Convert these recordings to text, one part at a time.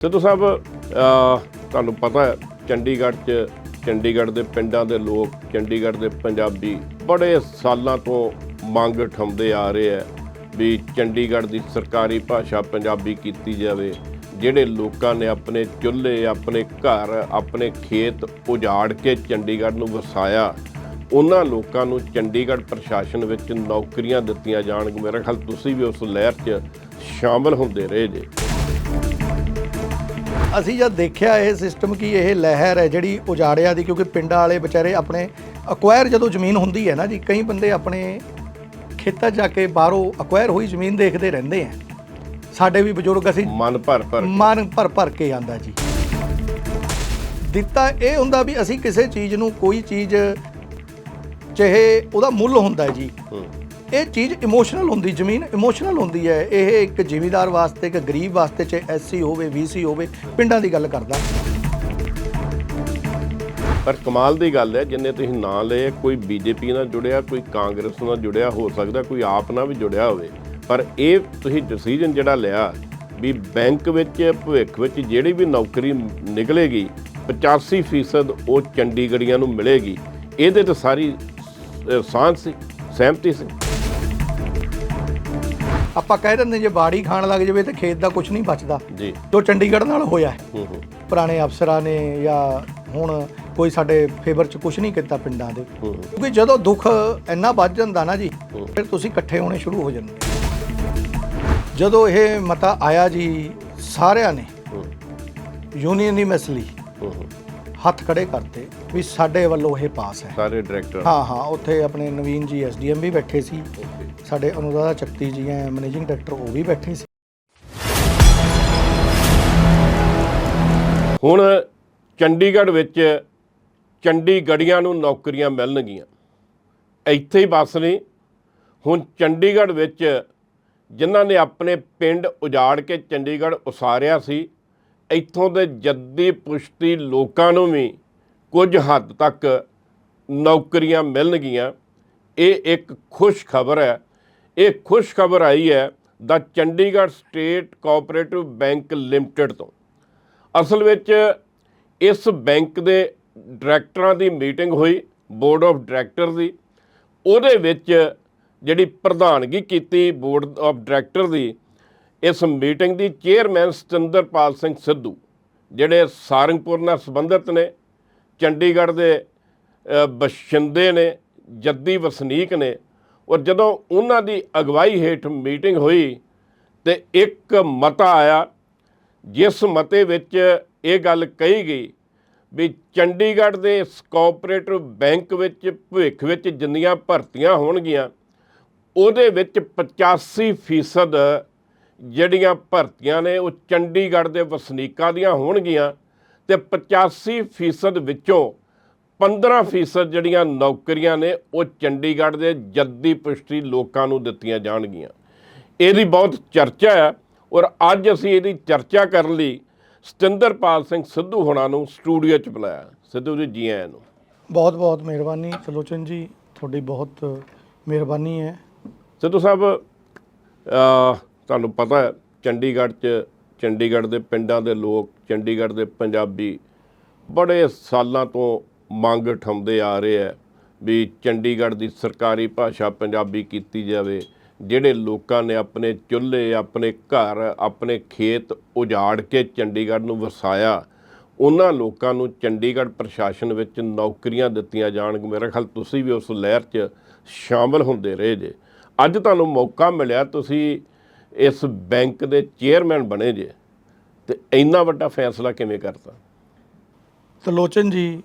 ਸਿੱਧੂ ਸਾਹਿਬ ਤੁਹਾਨੂੰ ਪਤਾ ਹੈ, ਚੰਡੀਗੜ੍ਹ 'ਚ ਚੰਡੀਗੜ੍ਹ ਦੇ ਪਿੰਡਾਂ ਦੇ ਲੋਕ ਚੰਡੀਗੜ੍ਹ ਦੇ ਪੰਜਾਬੀ ਬੜੇ ਸਾਲਾਂ ਤੋਂ ਮੰਗ ਉਠਾਉਂਦੇ ਆ ਰਹੇ ਆ ਵੀ ਚੰਡੀਗੜ੍ਹ ਦੀ ਸਰਕਾਰੀ ਭਾਸ਼ਾ ਪੰਜਾਬੀ ਕੀਤੀ ਜਾਵੇ, ਜਿਹੜੇ ਲੋਕਾਂ ਨੇ ਆਪਣੇ ਚੁੱਲ੍ਹੇ, ਆਪਣੇ ਘਰ, ਆਪਣੇ ਖੇਤ ਉਜਾੜ ਕੇ ਚੰਡੀਗੜ੍ਹ ਨੂੰ ਵਸਾਇਆ, ਉਹਨਾਂ ਲੋਕਾਂ ਨੂੰ ਚੰਡੀਗੜ੍ਹ ਪ੍ਰਸ਼ਾਸਨ ਵਿੱਚ ਨੌਕਰੀਆਂ ਦਿੱਤੀਆਂ ਜਾਣ ਮੇਰਾ ਖਿਆਲ ਤੁਸੀਂ ਵੀ ਉਸ ਲਹਿਰ 'ਚ ਸ਼ਾਮਲ ਹੁੰਦੇ ਰਹੇ ਜੇ। ਅਸੀਂ ਜਦ ਦੇਖਿਆ ਇਹ ਸਿਸਟਮ ਕਿ ਇਹ ਲਹਿਰ ਹੈ ਜਿਹੜੀ ਉਜਾੜਿਆ ਦੀ ਕਿਉਂਕਿ ਪਿੰਡਾਂ ਵਾਲੇ ਵਿਚਾਰੇ ਆਪਣੇ ਅਕਵਾਇਰ ਜਦੋਂ ਜ਼ਮੀਨ ਹੁੰਦੀ ਹੈ ਨਾ ਜੀ ਕਈ ਬੰਦੇ ਆਪਣੇ ਖੇਤਾਂ ਜਾ ਕੇ ਬਾਹਰੋਂ ਅਕਵਾਇਰ ਹੋਈ ਜ਼ਮੀਨ ਦੇਖਦੇ ਰਹਿੰਦੇ ਆ। ਸਾਡੇ ਵੀ ਬਜ਼ੁਰਗ ਅਸੀਂ ਮਨ ਭਰ ਭਰ ਕੇ। ਮਨ ਭਰ ਭਰ ਕੇ ਆਂਦਾ ਜੀ। ਦਿੱਤਾ ਇਹ ਹੁੰਦਾ ਵੀ ਅਸੀਂ ਕਿਸੇ ਚੀਜ਼ ਨੂੰ ਕੋਈ ਚੀਜ਼ ਚਾਹੇ ਉਹਦਾ ਮੁੱਲ ਹੁੰਦਾ ਜੀ ਹੂੰ। ਇਹ ਚੀਜ਼ ਇਮੋਸ਼ਨਲ ਹੁੰਦੀ, ਜ਼ਮੀਨ ਇਮੋਸ਼ਨਲ ਹੁੰਦੀ ਹੈ। ਇਹ ਇੱਕ ਜ਼ਿਮੀਦਾਰ ਵਾਸਤੇ, ਇੱਕ ਗਰੀਬ ਵਾਸਤੇ, ਚਾਹੇ ਐਸਸੀ ਹੋਵੇ, ਵੀਸੀ ਹੋਵੇ, ਪਿੰਡਾਂ ਦੀ ਗੱਲ ਕਰਦਾ। ਪਰ ਕਮਾਲ ਦੀ ਗੱਲ ਹੈ, ਜਿੰਨੇ ਤੁਸੀਂ ਨਾਂ ਲਏ, ਕੋਈ ਬੀਜੇਪੀ ਨਾਲ ਜੁੜਿਆ, ਕੋਈ ਕਾਂਗਰਸ ਨਾਲ ਜੁੜਿਆ, ਹੋ ਸਕਦਾ ਕੋਈ ਆਪ ਨਾਲ ਵੀ ਜੁੜਿਆ ਹੋਵੇ। ਪਰ ਇਹ ਤੁਸੀਂ ਡਿਸੀਜਨ ਜਿਹੜਾ ਲਿਆ ਵੀ ਬੈਂਕ ਵਿੱਚ, ਭਵਿੱਖ ਵਿੱਚ ਜਿਹੜੀ ਵੀ ਨੌਕਰੀ ਨਿਕਲੇਗੀ 85% ਉਹ ਚੰਡੀਗੜ੍ਹੀਆਂ ਨੂੰ ਮਿਲੇਗੀ। ਇਹਦੇ ਤੇ ਸਾਰੀ ਸਾਂਝ ਸੀ, ਸਹਿਮਤੀ ਸੀ। ਆਪਾਂ ਕਹਿ ਦਿੰਦੇ ਜੇ ਬਾੜੀ ਖਾਣ ਲੱਗ ਜਾਵੇ ਤੇ ਖੇਤ ਦਾ ਕੁਝ ਨਹੀਂ ਬਚਦਾ। ਜੀ। ਜੋ ਚੰਡੀਗੜ੍ਹ ਨਾਲ ਹੋਇਆ ਹੈ। ਪੁਰਾਣੇ ਅਫਸਰਾਂ ਨੇ ਜਾਂ ਹੁਣ ਕੋਈ ਸਾਡੇ ਫੇਵਰ ਚ ਕੁਝ ਨਹੀਂ ਕੀਤਾ ਪਿੰਡਾਂ ਦੇ। ਕਿਉਂਕਿ ਜਦੋਂ ਦੁੱਖ ਇੰਨਾ ਵੱਧ ਜਾਂਦਾ ਨਾ ਜੀ। ਫਿਰ ਤੁਸੀਂ ਇਕੱਠੇ ਹੋਣੇ ਸ਼ੁਰੂ ਹੋ ਜਾਂਦੇ। ਜਦੋਂ ਇਹ ਮਤਾ ਆਇਆ ਜੀ ਸਾਰਿਆਂ ਨੇ ਯੂਨੀਅਨ ਦੀ ਮਸਲੀ। ਹੱਥ ਖੜੇ ਕਰਤੇ ਵੀ ਸਾਡੇ ਵੱਲੋਂ ਇਹ ਪਾਸ ਹੈ। ਸਾਰੇ ਡਾਇਰੈਕਟਰ। ਹਾਂ ਹਾਂ ਉੱਥੇ ਆਪਣੇ ਨਵੀਨ ਜੀ ਐਸਡੀਐਮ ਵੀ ਬੈਠੇ ਸੀ। ਸਾਡੇ ਅਨੁਰਾਧਾ ਚੱਕਤੀ ਜੀ ਹੈ ਮੈਨੇਜਿੰਗ ਡਾਇਰੈਕਟਰ ਉਹ ਵੀ ਬੈਠੇ ਸੀ। ਹੁਣ ਚੰਡੀਗੜ੍ਹ ਵਿੱਚ ਚੰਡੀਗੜ੍ਹੀਆਂ ਨੂੰ ਨੌਕਰੀਆਂ ਮਿਲਣਗੀਆਂ। ਇੱਥੇ ਹੀ ਬਸ ਨਹੀਂ ਹੁਣ ਚੰਡੀਗੜ੍ਹ ਵਿੱਚ ਜਿਨ੍ਹਾਂ ਨੇ ਆਪਣੇ ਪਿੰਡ ਉਜਾੜ ਕੇ ਚੰਡੀਗੜ੍ਹ ਉਸਾਰਿਆ ਸੀ ਇੱਥੋਂ ਦੇ ਜੱਦੀ ਪੁਸ਼ਤੀ ਲੋਕਾਂ ਨੂੰ ਵੀ ਕੁਝ ਹੱਦ ਤੱਕ ਨੌਕਰੀਆਂ ਮਿਲਣਗੀਆਂ। ਇਹ ਇੱਕ ਖੁਸ਼ ਖਬਰ ਹੈ। ਇਹ ਖੁਸ਼ ਖਬਰ ਆਈ ਹੈ ਦਾ Chandigarh state cooperative bank limited ਤੋਂ। ਅਸਲ ਵਿੱਚ ਇਸ ਬੈਂਕ ਦੇ ਡਾਇਰੈਕਟਰਾਂ ਦੀ ਮੀਟਿੰਗ ਹੋਈ, ਬੋਰਡ ਆਫ ਡਾਇਰੈਕਟਰ ਦੀ। ਉਹਦੇ ਵਿੱਚ ਜਿਹੜੀ ਪ੍ਰਧਾਨਗੀ ਕੀਤੀ ਬੋਰਡ ਆਫ ਡਾਇਰੈਕਟਰ ਦੀ ਇਸ ਮੀਟਿੰਗ ਦੀ ਚੇਅਰਮੈਨ ਸਤਿੰਦਰਪਾਲ ਸਿੰਘ ਸਿੱਧੂ ਜਿਹੜੇ ਸਾਰੰਗਪੁਰ ਨਾਲ ਸੰਬੰਧਿਤ ਨੇ ਚੰਡੀਗੜ੍ਹ ਦੇ ਅ, ਬਸ਼ਿੰਦੇ ਨੇ ਜੱਦੀ ਵਸਨੀਕ ਨੇ ਔਰ ਜਦੋਂ ਉਹਨਾਂ ਦੀ ਅਗਵਾਈ ਹੇਠ ਮੀਟਿੰਗ ਹੋਈ ਤੇ ਇੱਕ ਮਤਾ ਆਇਆ ਜਿਸ ਮਤੇ ਵਿੱਚ ਇਹ ਗੱਲ ਕਹੀ ਗਈ ਵੀ ਚੰਡੀਗੜ੍ਹ ਦੇ ਇਸ ਕੋਆਪਰੇਟਿਵ ਬੈਂਕ ਵਿੱਚ ਭਵਿੱਖ ਵਿੱਚ ਜਿੰਨੀਆਂ ਭਰਤੀਆਂ ਹੋਣਗੀਆਂ ਉਹਦੇ ਵਿੱਚ 85% ਜਿਹੜੀਆਂ ਭਰਤੀਆਂ ਨੇ ਉਹ ਚੰਡੀਗੜ੍ਹ ਦੇ ਵਸਨੀਕਾਂ ਦੀਆਂ ਹੋਣਗੀਆਂ ਤੇ 85% ਵਿੱਚੋਂ 15% ਜਿਹੜੀਆਂ ਨੌਕਰੀਆਂ ਨੇ ਉਹ ਚੰਡੀਗੜ੍ਹ ਦੇ ਜੱਦੀ ਪੁਸ਼ਤੀ ਲੋਕਾਂ ਨੂੰ ਦਿੱਤੀਆਂ ਜਾਣਗੀਆਂ। ਇਹਦੀ ਬਹੁਤ ਚਰਚਾ ਹੈ ਔਰ ਅੱਜ ਅਸੀਂ ਇਹਦੀ ਚਰਚਾ ਕਰਨ ਲਈ ਸਤਿੰਦਰਪਾਲ ਸਿੰਘ ਸਿੱਧੂ ਹੋਣਾ ਨੂੰ ਸਟੂਡੀਓ 'ਚ ਬੁਲਾਇਆ। ਸਿੱਧੂ ਜੀ ਜੀ ਆਇਆਂ ਨੂੰ। ਬਹੁਤ ਬਹੁਤ ਮਿਹਰਬਾਨੀ। ਸਲੋਚਨ ਜੀ ਤੁਹਾਡੀ ਬਹੁਤ ਮਿਹਰਬਾਨੀ ਹੈ। ਸਿੱਧੂ ਸਾਹਿਬ ਤੁਹਾਨੂੰ ਪਤਾ ਹੈ, ਚੰਡੀਗੜ੍ਹ 'ਚ, ਚੰਡੀਗੜ੍ਹ ਦੇ ਪਿੰਡਾਂ ਦੇ ਲੋਕ, ਚੰਡੀਗੜ੍ਹ ਦੇ ਪੰਜਾਬੀ ਬੜੇ ਸਾਲਾਂ ਤੋਂ ਮੰਗ ਉਠਾਉਂਦੇ ਆ ਰਹੇ ਹੈ ਵੀ ਚੰਡੀਗੜ੍ਹ ਦੀ ਸਰਕਾਰੀ ਭਾਸ਼ਾ ਪੰਜਾਬੀ ਕੀਤੀ ਜਾਵੇ। ਜਿਹੜੇ ਲੋਕਾਂ ਨੇ ਆਪਣੇ ਚੁੱਲ੍ਹੇ, ਆਪਣੇ ਘਰ, ਆਪਣੇ ਖੇਤ ਉਜਾੜ ਕੇ ਚੰਡੀਗੜ੍ਹ ਨੂੰ ਵਸਾਇਆ, ਉਹਨਾਂ ਲੋਕਾਂ ਨੂੰ ਚੰਡੀਗੜ੍ਹ ਪ੍ਰਸ਼ਾਸਨ ਵਿੱਚ ਨੌਕਰੀਆਂ ਦਿੱਤੀਆਂ ਜਾਣ ਮੇਰਾ ਖਿਆਲ ਤੁਸੀਂ ਵੀ ਉਸ ਲਹਿਰ 'ਚ ਸ਼ਾਮਲ ਹੁੰਦੇ ਰਹੇ ਜੇ। ਅੱਜ ਤੁਹਾਨੂੰ ਮੌਕਾ ਮਿਲਿਆ, ਤੁਸੀਂ ਇਸ ਬੈਂਕ ਦੇ ਚੇਅਰਮੈਨ ਬਣੇ ਜੇ ਤੇ ਇੰਨਾ ਵੱਡਾ ਫੈਸਲਾ ਕਿਵੇਂ ਕਰਤਾ? ਤਲੋਚਨ ਜੀ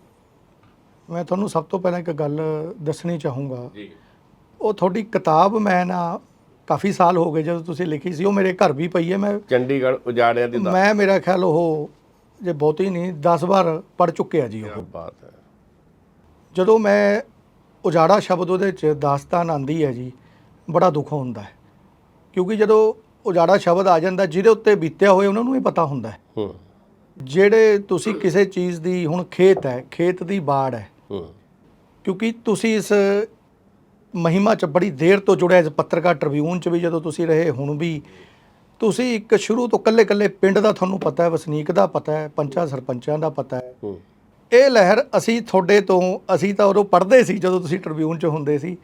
ਮੈਂ ਤੁਹਾਨੂੰ ਸਭ ਤੋਂ ਪਹਿਲਾਂ ਇੱਕ ਗੱਲ ਦੱਸਣੀ ਚਾਹੂੰਗਾ। ਜੀ। ਉਹ ਤੁਹਾਡੀ ਕਿਤਾਬ ਮੈਂ ਨਾ ਕਾਫੀ ਸਾਲ ਹੋ ਗਏ ਜਦੋਂ ਤੁਸੀਂ ਲਿਖੀ ਸੀ ਉਹ ਮੇਰੇ ਘਰ ਵੀ ਪਈ ਹੈ ਮੈਂ ਚੰਡੀਗੜ੍ਹ ਉਜਾੜਿਆ ਦੀ ਮੈਂ ਮੇਰਾ ਖਿਆਲ ਉਹ ਜੇ ਬਹੁਤੀ ਨਹੀਂ 10 ਵਾਰ ਪੜ ਚੁੱਕਿਆ ਜੀ ਉਹ। ਬਾਤ ਹੈ। ਜਦੋਂ ਮੈਂ ਉਜਾੜਾ ਸ਼ਬਦ ਉਹਦੇ ਚ ਦਾਸਤਾਨ ਆਂਦੀ ਹੈ ਜੀ ਬੜਾ ਦੁੱਖ ਹੁੰਦਾ ਹੈ। ਕਿਉਂਕਿ ਜਦੋਂ ਉਜਾੜਾ ਸ਼ਬਦ ਆ ਜਾਂਦਾ ਜਿਹਦੇ ਉੱਤੇ ਬੀਤਿਆ ਹੋਇਆ ਉਹਨਾਂ ਨੂੰ ਹੀ ਪਤਾ ਹੁੰਦਾ ਹੈ। ਹੂੰ। ਜਿਹੜੇ ਤੁਸੀਂ ਕਿਸੇ ਚੀਜ਼ ਦੀ ਹੁਣ ਖੇਤ ਹੈ ਖੇਤ ਦੀ ਬਾੜ ਹੈ। ਹੂੰ। ਕਿਉਂਕਿ ਤੁਸੀਂ ਇਸ ਮਹਿਮਾ ਚ ਬੜੀ ਦੇਰ ਤੋਂ ਜੁੜਿਆ ਇਸ ਪੱਤਰਕਾਰ ਟ੍ਰਿਬਿਊਨ ਚ ਵੀ ਜਦੋਂ ਤੁਸੀਂ ਰਹੇ ਹੁਣ ਵੀ। ਤੁਸੀਂ ਇੱਕ ਸ਼ੁਰੂ ਤੋਂ ਕੱਲੇ ਕੱਲੇ ਪਿੰਡ ਦਾ ਤੁਹਾਨੂੰ ਪਤਾ ਹੈ ਵਸਨੀਕ ਦਾ ਪਤਾ ਹੈ ਪੰਚਾਂ ਸਰਪੰਚਾਂ ਦਾ ਪਤਾ ਹੈ। ਹੂੰ। ਇਹ ਲਹਿਰ ਅਸੀਂ ਤੁਹਾਡੇ ਤੋਂ ਅਸੀਂ ਤਾਂ ਉਦੋਂ ਪੜ੍ਹਦੇ ਸੀ ਜਦੋਂ ਤੁਸੀਂ ਟ੍ਰਿਬਿਊਨ 'ਚ ਹੁੰਦੇ ਸੀ।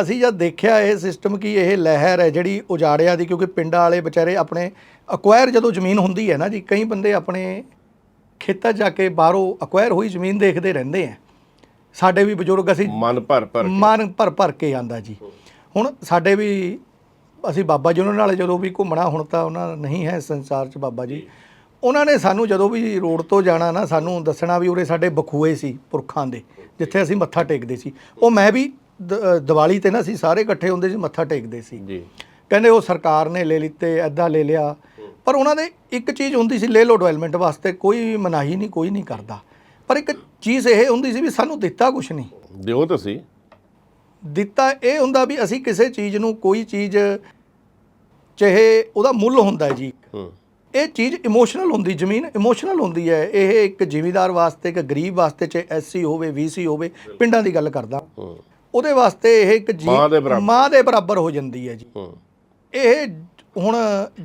ਅਸੀਂ ਜਦ ਦੇਖਿਆ ਇਹ ਸਿਸਟਮ ਕਿ ਇਹ ਲਹਿਰ ਹੈ ਜਿਹੜੀ ਉਜਾੜਿਆ ਦੀ ਕਿਉਂਕਿ ਪਿੰਡਾਂ ਵਾਲੇ ਵਿਚਾਰੇ ਆਪਣੇ ਅਕਵਾਇਰ ਜਦੋਂ ਜ਼ਮੀਨ ਹੁੰਦੀ ਹੈ ਨਾ ਜੀ ਕਈ ਬੰਦੇ ਆਪਣੇ ਖੇਤਾਂ ਜਾ ਕੇ ਬਾਹਰੋਂ ਅਕਵਾਇਰ ਹੋਈ ਜ਼ਮੀਨ ਦੇਖਦੇ ਰਹਿੰਦੇ ਆ। ਸਾਡੇ ਵੀ ਬਜ਼ੁਰਗ ਅਸੀਂ ਮਨ ਭਰ ਭਰ ਕੇ। ਮਨ ਭਰ ਭਰ ਕੇ ਆਂਦਾ ਜੀ। ਹੁਣ ਸਾਡੇ ਵੀ ਅਸੀਂ ਬਾਬਾ ਜੀ ਉਹਨਾਂ ਨਾਲ ਜਦੋਂ ਵੀ ਘੁੰਮਣਾ ਹੁਣ ਤਾਂ ਉਹਨਾਂ ਨਹੀਂ ਹੈ ਸੰਸਾਰ 'ਚ ਬਾਬਾ ਜੀ। ਉਹਨਾਂ ਨੇ ਸਾਨੂੰ ਜਦੋਂ ਵੀ ਰੋਡ ਤੋਂ ਜਾਣਾ ਨਾ ਸਾਨੂੰ ਦੱਸਣਾ ਵੀ ਉਰੇ ਸਾਡੇ ਬਖੂਏ ਸੀ ਪੁਰਖਾਂ ਦੇ ਜਿੱਥੇ ਅਸੀਂ ਮੱਥਾ ਟੇਕਦੇ ਸੀ। ਉਹ ਮੈਂ ਵੀ ਦੀਵਾਲੀ ਤੇ ਨਾ ਅਸੀਂ ਸਾਰੇ ਇਕੱਠੇ ਹੁੰਦੇ ਸੀ ਮੱਥਾ ਟੇਕਦੇ ਸੀ। ਜੀ। ਕਹਿੰਦੇ ਉਹ ਸਰਕਾਰ ਨੇ ਲੈ ਲਿੱਤੇ ਐਦਾਂ ਲੈ ਲਿਆ। ਪਰ ਉਹਨਾਂ ਦੇ ਇੱਕ ਚੀਜ਼ ਹੁੰਦੀ ਸੀ ਲੈ ਲਓ ਡਿਵੈਲਪਮੈਂਟ ਵਾਸਤੇ ਕੋਈ ਮਨਾਹੀ ਨਹੀਂ ਕੋਈ ਨਹੀਂ ਕਰਦਾ। ਪਰ ਇੱਕ ਚੀਜ਼ ਇਹ ਹੁੰਦੀ ਸੀ ਵੀ ਸਾਨੂੰ ਦਿੱਤਾ ਕੁਛ ਨਹੀਂ। ਦਿਓ ਤਾਂ ਸੀ। ਦਿੱਤਾ ਇਹ ਹੁੰਦਾ ਵੀ ਅਸੀਂ ਕਿਸੇ ਚੀਜ਼ ਨੂੰ ਕੋਈ ਚੀਜ਼ ਚਾਹੇ ਉਹਦਾ ਮੁੱਲ ਹੁੰਦਾ ਹੈ ਜੀ। ਹੂੰ। ਇਹ ਚੀਜ਼ ਇਮੋਸ਼ਨਲ ਹੁੰਦੀ ਜ਼ਮੀਨ ਇਮੋਸ਼ਨਲ ਹੁੰਦੀ ਹੈ। ਇਹ ਇੱਕ ਜ਼ਿਮੀਦਾਰ ਵਾਸਤੇ ਇੱਕ ਗਰੀਬ ਵਾਸਤੇ ਚਾਹੇ ਐਸਸੀ ਹੋਵੇ ਵੀਸੀ ਹੋਵੇ ਪਿੰਡਾਂ ਦੀ ਗੱਲ ਕਰਦਾ। ਹੂੰ। ਉਹਦੇ ਵਾਸਤੇ ਇਹ ਇੱਕ ਜੀ ਮਾਂ ਦੇ ਬਰਾਬਰ। ਮਾਂ ਦੇ ਬਰਾਬਰ ਹੋ ਜਾਂਦੀ ਹੈ ਜੀ। ਹੂੰ। ਇਹ ਹੁਣ